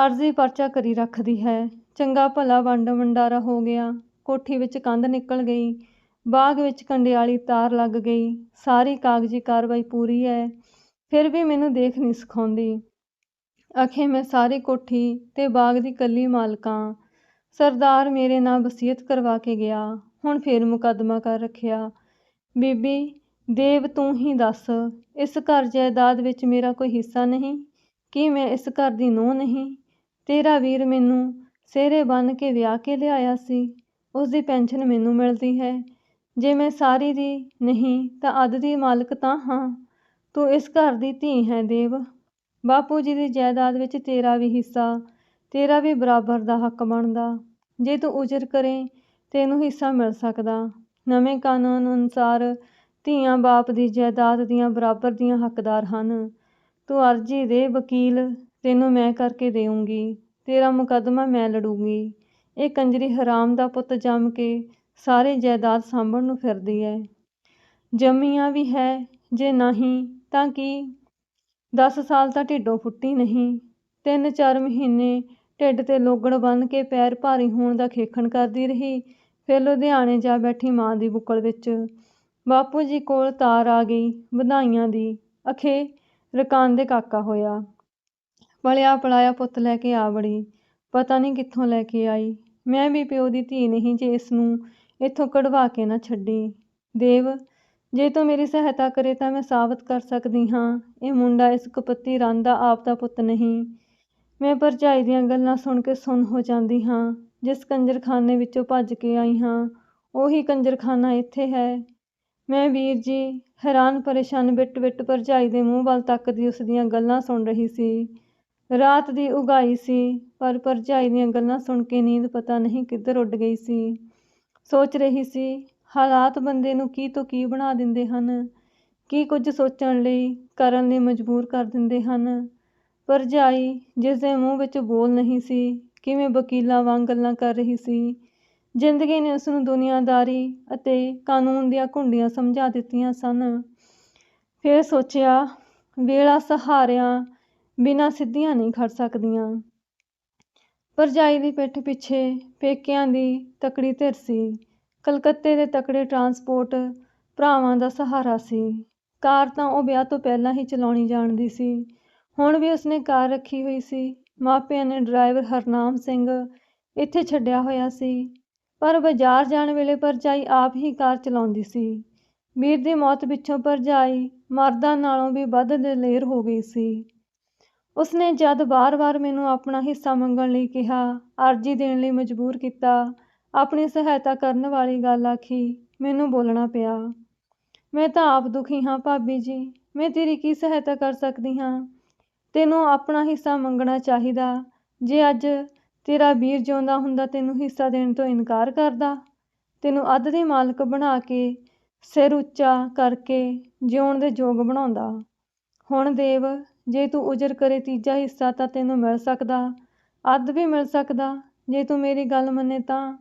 S1: ਅਰਜ਼ੀ ਪਰਚਾ ਕਰੀ ਰੱਖਦੀ ਹੈ। ਚੰਗਾ ਭਲਾ ਵੰਡ ਵੰਡਾਰਾ ਹੋ ਗਿਆ। ਕੋਠੀ ਵਿੱਚ ਕੰਧ ਨਿਕਲ ਗਈ। ਬਾਗ ਵਿੱਚ ਕੰਡਿਆਲੀ ਤਾਰ ਲੱਗ ਗਈ। ਸਾਰੀ ਕਾਗਜ਼ੀ ਕਾਰਵਾਈ ਪੂਰੀ ਹੈ। ਫਿਰ ਵੀ ਮੈਨੂੰ ਦੇਖ ਨਹੀਂ ਸਿਖਾਉਂਦੀ। ਅਖੇ ਮੈਂ ਸਾਰੀ ਕੋਠੀ ਤੇ ਬਾਗ ਦੀ ਕੱਲੀ ਮਾਲਕਾਂ, ਸਰਦਾਰ ਮੇਰੇ ਨਾਲ ਵਸੀਅਤ ਕਰਵਾ ਕੇ ਗਿਆ। ਹੁਣ ਫੇਰ ਮੁਕੱਦਮਾ ਕਰ ਰੱਖਿਆ। ਬੀਬੀ, ਦੇਵ ਤੂੰ ਹੀ ਦੱਸ, ਇਸ ਘਰ ਜਾਇਦਾਦ ਵਿੱਚ ਮੇਰਾ ਕੋਈ ਹਿੱਸਾ ਨਹੀਂ? ਕੀ ਮੈਂ ਇਸ ਘਰ ਦੀ ਨੂੰਹ ਨਹੀਂ? ਤੇਰਾ ਵੀਰ ਮੈਨੂੰ ਸਿਹਰੇ ਬੰਨ ਕੇ ਵਿਆਹ ਕੇ ਲਿਆਇਆ ਸੀ। ਉਸ ਦੀ ਪੈਨਸ਼ਨ ਮੈਨੂੰ ਮਿਲਦੀ ਹੈ। ਜੇ ਮੈਂ ਸਾਰੀ ਦੀ ਨਹੀਂ ਤਾਂ ਅੱਧ ਦੀ ਮਾਲਕ ਤਾਂ ਹਾਂ। ਤੂੰ ਇਸ ਘਰ ਦੀ ਧੀ ਹੈ ਦੇਵ। ਬਾਪੂ ਜੀ ਦੀ ਜਾਇਦਾਦ ਵਿੱਚ ਤੇਰਾ ਵੀ ਹਿੱਸਾ, ਤੇਰਾ ਵੀ ਬਰਾਬਰ ਦਾ ਹੱਕ ਬਣਦਾ। ਜੇ ਤੂੰ ਉਜਰ ਕਰੇ, ਤੈਨੂੰ ਹਿੱਸਾ ਮਿਲ ਸਕਦਾ। ਨਵੇਂ ਕਾਨੂੰਨ ਅਨੁਸਾਰ ਧੀਆਂ ਬਾਪ ਦੀ ਜਾਇਦਾਦ ਦੀਆਂ ਬਰਾਬਰ ਦੀਆਂ ਹੱਕਦਾਰ ਹਨ। ਤੂੰ ਅਰਜੀ ਦੇ ਵਕੀਲ ਤੈਨੂੰ ਮੈਂ ਕਰਕੇ ਦੇਊਂਗੀ। ਤੇਰਾ ਮੁਕੱਦਮਾ ਮੈਂ ਲੜੂੰਗੀ। ਇਹ ਕੰਜਰੀ ਹਰਾਮ ਦਾ ਪੁੱਤ ਜੰਮ ਕੇ ਸਾਰੇ ਜਾਇਦਾਦ ਸਾਂਭਣ ਨੂੰ ਫਿਰਦੀ ਹੈ ਜੰਮੀਆਂ ਵੀ ਹੈ, ਜੇ ਨਹੀਂ ਤਾਂ ਕੀ? ਦਸ ਸਾਲ ਤਾਂ ਢਿੱਡੋਂ ਫੁੱਟੀ ਨਹੀਂ। ਤਿੰਨ ਚਾਰ ਮਹੀਨੇ ਢਿੱਡ ਤੇ ਲੋਗੜ ਬੰਨ ਕੇ ਪੈਰ ਭਾਰੀ ਹੋਣ ਦਾ ਖੇਖਣ ਕਰਦੀ ਰਹੀ, ਫਿਰ ਲੁਧਿਆਣੇ ਜਾ ਬੈਠੀ ਮਾਂ ਦੀ ਬੁੱਕਲ ਵਿੱਚ। ਬਾਪੂ ਜੀ ਕੋਲ ਤਾਰ ਆ ਗਈ, ਵਧਾਈਆਂ ਦੀ। ਅਖੇ ਰਕਾਨ ਦੇ ਕਾਕਾ ਹੋਇਆ। ਪਲਿਆ ਪਲਾਇਆ ਪੁੱਤ ਲੈ ਕੇ ਆ ਬੜੀ ਪਤਾ ਨਹੀਂ ਕਿੱਥੋਂ ਲੈ ਕੇ ਆਈ। ਮੈਂ ਵੀ ਪਿਓ ਦੀ ਧੀ ਨਹੀਂ ਜੇ ਇਸ ਨੂੰ ਇੱਥੋਂ ਕਢਵਾ ਕੇ ਨਾ ਛੱਡੀ। ਦੇਵ, ਜੇ ਤੂੰ ਮੇਰੀ ਸਹਾਇਤਾ ਕਰੇ ਤਾਂ ਮੈਂ ਸਾਬਤ ਕਰ ਸਕਦੀ ਹਾਂ। ਇਹ ਮੁੰਡਾ ਇਸ ਕਪੱਤੀ ਰੰਨ ਦਾ ਆਪ ਦਾ ਪੁੱਤ ਨਹੀਂ। ਮੈਂ ਭਰਜਾਈ ਦੀਆਂ ਗੱਲਾਂ ਸੁਣ ਕੇ ਸੁੰਨ ਹੋ ਜਾਂਦੀ ਹਾਂ। ਜਿਸ ਕੰਜਰਖਾਨੇ ਵਿੱਚੋਂ ਭੱਜ ਕੇ ਆਈ ਹਾਂ, ਉਹੀ ਕੰਜਰਖਾਨਾ ਇੱਥੇ ਹੈ। ਮੈਂ ਵੀਰ ਜੀ, ਹੈਰਾਨ ਪਰੇਸ਼ਾਨ ਬਿੱਟ ਬਿੱਟ ਭਰਜਾਈ ਦੇ ਮੂੰਹ ਵੱਲ ਤੱਕਦੀ ਉਸ ਦੀਆਂ ਗੱਲਾਂ ਸੁਣ ਰਹੀ ਸੀ। ਰਾਤ ਦੀ ਉਗਾਈ ਸੀ, ਪਰ ਭਰਜਾਈ ਦੀਆਂ ਗੱਲਾਂ ਸੁਣ ਕੇ ਨੀਂਦ ਪਤਾ ਨਹੀਂ ਕਿੱਧਰ ਉੱਡ ਗਈ ਸੀ। ਸੋਚ ਰਹੀ ਸੀ, ਹਾਲਾਤ ਬੰਦੇ ਨੂੰ ਕੀ ਤੋਂ ਕੀ ਬਣਾ ਦਿੰਦੇ ਹਨ? ਕੀ ਕੁਝ ਸੋਚਣ ਲਈ ਕਰਨ ਲਈ ਮਜਬੂਰ ਕਰ ਦਿੰਦੇ ਹਨ? ਭਰਜਾਈ ਜਿਸ ਦੇ ਮੂੰਹ ਵਿੱਚ ਬੋਲ ਨਹੀਂ ਸੀ, ਕਿਵੇਂ ਵਕੀਲਾਂ ਵਾਂਗ ਗੱਲਾਂ ਕਰ ਰਹੀ ਸੀ? ਜ਼ਿੰਦਗੀ ਨੇ ਉਸ ਨੂੰ ਦੁਨੀਆਦਾਰੀ ਅਤੇ ਕਾਨੂੰਨ ਦੀਆਂ ਘੁੰਡੀਆਂ ਸਮਝਾ ਦਿੱਤੀਆਂ ਸਨ। ਫਿਰ ਸੋਚਿਆ, ਵੇਲਾ ਸਹਾਰਿਆਂ ਬਿਨਾਂ ਸਿੱਧੀਆਂ ਨਹੀਂ ਖੜ ਸਕਦੀਆਂ। ਭਰਜਾਈ ਦੀ ਪਿੱਠ ਪਿੱਛੇ ਪੇਕਿਆਂ ਦੀ ਤਕੜੀ ਧਿਰ ਸੀ। ਕਲਕੱਤੇ ਦੇ ਤਕੜੇ ਟਰਾਂਸਪੋਰਟ ਭਰਾਵਾਂ ਦਾ ਸਹਾਰਾ ਸੀ। ਕਾਰ ਤਾਂ ਉਹ ਵਿਆਹ ਤੋਂ ਪਹਿਲਾਂ ਹੀ ਚਲਾਉਣੀ ਜਾਣਦੀ ਸੀ। ਹੁਣ ਵੀ ਉਸਨੇ ਕਾਰ ਰੱਖੀ ਹੋਈ ਸੀ। ਮਾਪਿਆਂ ਨੇ ਡਰਾਈਵਰ ਹਰਨਾਮ ਸਿੰਘ ਇੱਥੇ ਛੱਡਿਆ ਹੋਇਆ ਸੀ। ਪਰ ਬਾਜ਼ਾਰ ਜਾਣ ਵੇਲੇ ਭਰਜਾਈ ਆਪ ਹੀ ਕਾਰ ਚਲਾਉਂਦੀ ਸੀ। ਵੀਰ ਦੀ ਮੌਤ ਪਿੱਛੋਂ ਭਰਜਾਈ ਮਰਦਾਂ ਨਾਲੋਂ ਵੀ ਵੱਧ ਦਲੇਰ ਹੋ ਗਈ ਸੀ। ਉਸਨੇ ਜਦ ਵਾਰ-ਵਾਰ ਮੈਨੂੰ ਆਪਣਾ ਹਿੱਸਾ ਮੰਗਣ ਲਈ ਕਿਹਾ, ਅਰਜ਼ੀ ਦੇਣ ਲਈ ਮਜਬੂਰ ਕੀਤਾ, ਆਪਣੀ ਸਹਾਇਤਾ ਕਰਨ ਵਾਲੀ ਗੱਲ ਆਖੀ, ਮੈਨੂੰ ਬੋਲਣਾ ਪਿਆ। ਮੈਂ ਤਾਂ ਆਪ ਦੁਖੀ ਹਾਂ ਭਾਬੀ ਜੀ, ਮੈਂ ਤੇਰੀ ਕੀ ਸਹਾਇਤਾ ਕਰ ਸਕਦੀ ਹਾਂ? ਤੈਨੂੰ ਆਪਣਾ ਹਿੱਸਾ ਮੰਗਣਾ ਚਾਹੀਦਾ। ਜੇ ਅੱਜ ਤੇਰਾ ਵੀਰ ਜਿਉਂਦਾ ਹੁੰਦਾ ਤੈਨੂੰ ਹਿੱਸਾ ਦੇਣ ਤੋਂ ਇਨਕਾਰ ਕਰਦਾ? ਤੈਨੂੰ ਅੱਧ ਦੀ ਮਾਲਕ ਬਣਾ ਕੇ, ਸਿਰ ਉੱਚਾ ਕਰਕੇ ਜਿਉਣ ਦੇ ਯੋਗ ਬਣਾਉਂਦਾ? ਹੁਣ ਦੇਵ ਜੇ ਤੂੰ ਉਜਰ ਕਰੇ ਤੀਜਾ ਹਿੱਸਾ ਤਾਂ ਤੈਨੂੰ ਮਿਲ ਸਕਦਾ। ਅੱਧ ਵੀ ਮਿਲ ਸਕਦਾ। ਜੇ ਤੂੰ ਮੇਰੀ ਗੱਲ ਮੰਨੇ ਤਾਂ।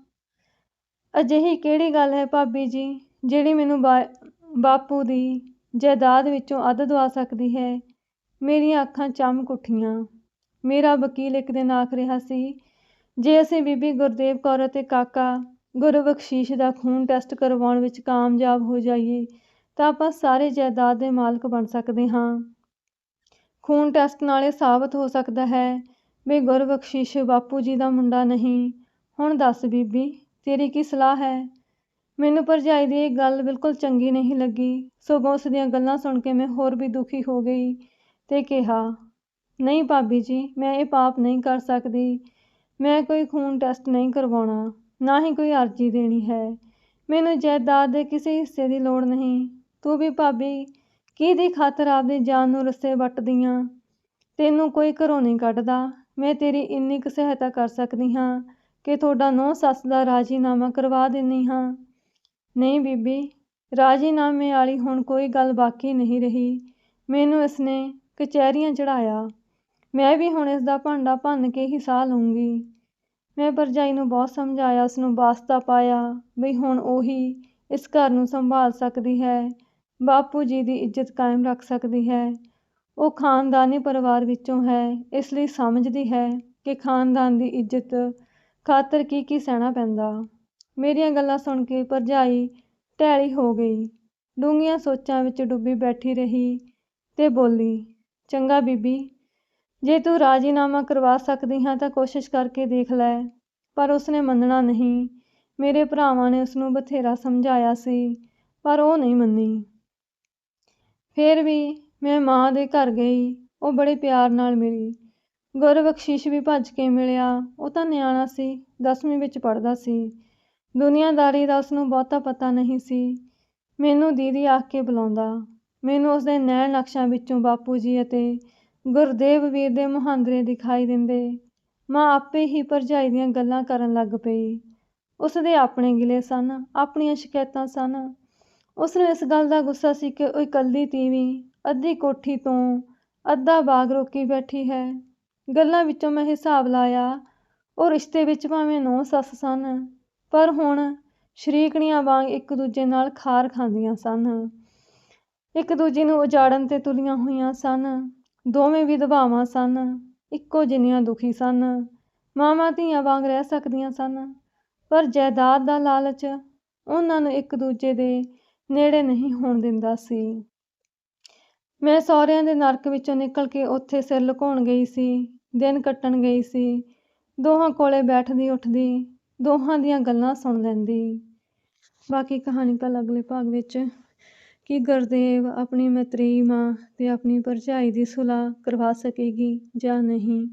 S1: ਅਜਿਹੀ ਕਿਹੜੀ ਗੱਲ ਹੈ ਭਾਬੀ ਜੀ, ਜਿਹੜੀ ਮੈਨੂੰ ਬਾਪੂ ਦੀ ਜਾਇਦਾਦ ਵਿੱਚੋਂ ਅੱਧ ਦਵਾ ਸਕਦੀ ਹੈ? ਮੇਰੀਆਂ ਅੱਖਾਂ ਚਮਕ ਉੱਠੀਆਂ ਮੇਰਾ ਵਕੀਲ ਇੱਕ ਦਿਨ ਆਖ ਰਿਹਾ ਸੀ, ਜੇ ਅਸੀਂ ਬੀਬੀ ਗੁਰਦੇਵ ਕੌਰ ਅਤੇ ਕਾਕਾ ਗੁਰਬਖਸ਼ੀਸ਼ ਦਾ ਖੂਨ ਟੈਸਟ ਕਰਵਾਉਣ ਵਿੱਚ ਕਾਮਯਾਬ ਹੋ ਜਾਈਏ, ਤਾਂ ਆਪਾਂ ਸਾਰੇ ਜਾਇਦਾਦ ਦੇ ਮਾਲਕ ਬਣ ਸਕਦੇ ਹਾਂ। ਖੂਨ ਟੈਸਟ ਨਾਲ ਇਹ ਸਾਬਤ ਹੋ ਸਕਦਾ ਹੈ। ਵੀ ਗੁਰਬਖਸ਼ਿਸ਼ ਬਾਪੂ ਜੀ ਦਾ ਮੁੰਡਾ ਨਹੀਂ। ਹੁਣ ਦੱਸ ਬੀਬੀ, ਤੇਰੀ ਕੀ ਸਲਾਹ ਹੈ? ਮੈਨੂੰ ਭਰਜਾਈ ਦੀ ਇਹ ਗੱਲ ਬਿਲਕੁਲ ਚੰਗੀ ਨਹੀਂ ਲੱਗੀ। ਸਗੋਂ ਉਸ ਦੀਆਂ ਗੱਲਾਂ ਸੁਣ ਕੇ ਮੈਂ ਹੋਰ ਵੀ ਦੁਖੀ ਹੋ ਗਈ ਤੇ ਕਿਹਾ, ਨਹੀਂ ਭਾਬੀ ਜੀ, ਮੈਂ ਇਹ ਪਾਪ ਨਹੀਂ ਕਰ ਸਕਦੀ। ਮੈਂ ਕੋਈ ਖੂਨ ਟੈਸਟ ਨਹੀਂ ਕਰਵਾਉਣਾ, ਨਾ ਹੀ ਕੋਈ ਅਰਜ਼ੀ ਦੇਣੀ ਹੈ। ਮੈਨੂੰ ਜਾਇਦਾਦ ਦੇ ਕਿਸੇ ਹਿੱਸੇ ਦੀ ਲੋੜ ਨਹੀਂ। ਤੂੰ ਵੀ ਭਾਬੀ ਕਿਹਦੀ ਖਾਤਰ ਆਪਦੀ ਜਾਨ ਨੂੰ ਰੱਸੇ ਵੱਟਦੀਆਂ? ਤੈਨੂੰ ਕੋਈ ਘਰੋਂ ਨਹੀਂ ਕੱਢਦਾ। ਮੈਂ ਤੇਰੀ ਇੰਨੀ ਕੁ ਸਹਾਇਤਾ ਕਰ ਸਕਦੀ ਹਾਂ ਕਿ ਤੁਹਾਡਾ ਨੌ ਸੱਸ ਦਾ ਰਾਜੀਨਾਮਾ ਕਰਵਾ ਦਿੰਨੀ ਹਾਂ। ਨਹੀਂ ਬੀਬੀ, ਰਾਜੀਨਾਮੇ ਵਾਲੀ ਹੁਣ ਕੋਈ ਗੱਲ ਬਾਕੀ ਨਹੀਂ ਰਹੀ। ਮੈਨੂੰ ਇਸਨੇ ਕਚਹਿਰੀਆਂ ਚੜਾਇਆ ਮੈਂ ਵੀ ਹੁਣ ਇਸ ਦਾ ਭਾਂਡਾ ਭੰਨ ਕੇ ਹੀ ਸਾਹ ਲਊਂਗੀ। ਮੈਂ ਭਰਜਾਈ ਨੂੰ ਬਹੁਤ ਸਮਝਾਇਆ ਉਸ ਨੂੰ ਵਾਸਤਾ ਪਾਇਆ ਬਈ ਹੁਣ ਉਹੀ ਇਸ ਘਰ ਨੂੰ ਸੰਭਾਲ ਸਕਦੀ ਹੈ। ਬਾਪੂ ਜੀ ਦੀ ਇੱਜ਼ਤ ਕਾਇਮ ਰੱਖ ਸਕਦੀ ਹੈ। ਉਹ ਖਾਨਦਾਨੀ ਪਰਿਵਾਰ ਵਿੱਚੋਂ ਹੈ, ਇਸ ਲਈ ਸਮਝਦੀ ਹੈ ਕਿ ਖਾਨਦਾਨ ਦੀ ਇੱਜ਼ਤ ਖਾਤਰ ਕੀ ਕੀ ਸਹਿਣਾ ਪੈਂਦਾ। ਮੇਰੀਆਂ ਗੱਲਾਂ ਸੁਣ ਕੇ ਭਰਜਾਈ ਢੈਲੀ ਹੋ ਗਈ। ਡੂੰਘੀਆਂ ਸੋਚਾਂ ਵਿੱਚ ਡੁੱਬੀ ਬੈਠੀ ਰਹੀ ਤੇ ਬੋਲੀ, ਚੰਗਾ ਬੀਬੀ, ਜੇ ਤੂੰ ਰਾਜੀਨਾਮਾ ਕਰਵਾ ਸਕਦੀ ਹਾਂ ਤਾਂ ਕੋਸ਼ਿਸ਼ ਕਰਕੇ ਦੇਖ ਲੈ, ਪਰ ਉਸਨੇ ਮੰਨਣਾ ਨਹੀਂ। ਮੇਰੇ ਭਰਾਵਾਂ ਨੇ ਉਸ ਨੂੰ ਬਥੇਰਾ ਸਮਝਾਇਆ ਸੀ, ਪਰ ਉਹ ਨਹੀਂ ਮੰਨੀ। ਫਿਰ ਵੀ ਮੈਂ ਮਾਂ ਦੇ ਘਰ ਗਈ, ਉਹ ਬੜੇ ਪਿਆਰ ਨਾਲ ਮਿਲੀ। ਗੁਰਬਖਸ਼ੀਸ਼ ਵੀ ਭੱਜ ਕੇ ਮਿਲਿਆ, ਉਹ ਤਾਂ ਨਿਆਣਾ ਸੀ 10ਵੀਂ ਵਿੱਚ ਪੜ੍ਹਦਾ ਸੀ। ਦੁਨੀਆਦਾਰੀ ਦਾ ਉਸਨੂੰ ਬਹੁਤਾ ਪਤਾ ਨਹੀਂ ਸੀ। ਮੈਨੂੰ ਦੀਦੀ ਆਖ ਕੇ ਬੁਲਾਉਂਦਾ, ਮੈਨੂੰ ਉਸਦੇ ਨੈਣ ਨਕਸ਼ਾਂ ਵਿੱਚੋਂ ਬਾਪੂ ਜੀ ਅਤੇ ਗੁਰਦੇਵ ਵੀਰ ਦੇ ਮੁਹਾਂਦਰੇ ਦਿਖਾਈ ਦਿੰਦੇ। ਮਾਂ ਆਪੇ ਹੀ ਭਰਜਾਈ ਦੀਆਂ ਗੱਲਾਂ ਕਰਨ ਲੱਗ ਪਈ। ਉਸਦੇ ਆਪਣੇ ਗਿਲੇ ਸਨ, ਆਪਣੀਆਂ ਸ਼ਿਕਾਇਤਾਂ ਸਨ। ਉਸ ਨੂੰ ਇਸ ਗੱਲ ਦਾ ਗੁੱਸਾ ਸੀ ਕਿ ਉਹ ਇਕੱਲੀ ਤੀਵੀਂ, ਅੱਧੀ ਕੋਠੀ ਤੋਂ ਅੱਧਾ ਬਾਗ ਰੋਕੀ ਬੈਠੀ ਹੈ। ਗੱਲਾਂ ਵਿੱਚੋਂ ਮੈਂ ਹਿਸਾਬ ਲਾਇਆ, ਉਹ ਰਿਸ਼ਤੇ ਵਿੱਚ ਭਾਵੇਂ ਨੌ ਸੱਸ ਸਨ, ਪਰ ਹੁਣ ਸ਼ਰੀਕਣੀਆਂ ਵਾਂਗ ਇੱਕ ਦੂਜੇ ਨਾਲ ਖਾਰ ਖਾਂਦੀਆਂ ਸਨ। ਇੱਕ ਦੂਜੇ ਨੂੰ ਉਜਾੜਨ ਤੇ ਤੁਲੀਆਂ ਹੋਈਆਂ ਸਨ। ਦੋਵੇਂ ਵਿਧਵਾਵਾਂ ਸਨ, ਇੱਕੋ ਜਿੰਨੀਆਂ ਦੁਖੀ ਸਨ। ਮਾਵਾਂ ਧੀਆਂ ਵਾਂਗ ਰਹਿ ਸਕਦੀਆਂ ਸਨ, ਪਰ ਜਾਇਦਾਦ ਦਾ ਲਾਲਚ ਉਹਨਾਂ ਨੂੰ ਇੱਕ ਦੂਜੇ ਦੇ ਨੇੜੇ ਨਹੀਂ ਹੋਣ ਦਿੰਦਾ ਸੀ। ਮੈਂ ਸਹੁਰਿਆਂ ਦੇ ਨਰਕ ਵਿੱਚੋਂ ਨਿਕਲ ਕੇ ਉੱਥੇ ਸਿਰ ਲੁਕਾਉਣ ਗਈ ਸੀ, ਦਿਨ ਕੱਟਣ ਗਈ ਸੀ, ਦੋਹਾਂ ਕੋਲੇ ਬੈਠਦੀ ਉੱਠਦੀ, ਦੋਹਾਂ ਦੀਆਂ ਗੱਲਾਂ ਸੁਣ ਲੈਂਦੀ। ਬਾਕੀ ਕਹਾਣੀ ਕੱਲ ਅਗਲੇ ਭਾਗ ਵਿੱਚ ਕਿ ਗੁਰਦੇਵ ਆਪਣੀ ਮਤਰੀ ਮਾਂ ਤੇ ਆਪਣੀ ਭਰਜਾਈ ਦੀ ਸੁਲਾਹ ਕਰਵਾ ਸਕੇਗੀ ਜਾਂ ਨਹੀਂ।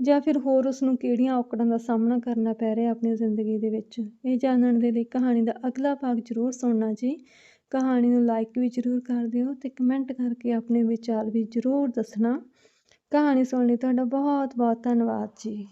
S1: ਜਾਂ ਫਿਰ ਹੋਰ ਉਸ ਨੂੰ ਕਿਹੜੀਆਂ ਔਕੜਾਂ ਦਾ ਸਾਹਮਣਾ ਕਰਨਾ ਪੈ ਰਿਹਾ ਆਪਣੀ ਜ਼ਿੰਦਗੀ ਦੇ ਵਿੱਚ? ਇਹ ਜਾਣਨ ਦੇ ਲਈ ਕਹਾਣੀ ਦਾ ਅਗਲਾ ਭਾਗ ਜ਼ਰੂਰ ਸੁਣਨਾ ਜੀ। ਕਹਾਣੀ ਨੂੰ ਲਾਈਕ ਵੀ ਜ਼ਰੂਰ ਕਰ ਦਿਓ ਤੇ ਕਮੈਂਟ ਕਰਕੇ ਆਪਣੇ ਵਿਚਾਰ ਵੀ ਜ਼ਰੂਰ ਦੱਸਣਾ। ਕਹਾਣੀ ਸੁਣਨ ਲਈ ਤੁਹਾਡਾ ਬਹੁਤ ਬਹੁਤ ਧੰਨਵਾਦ ਜੀ।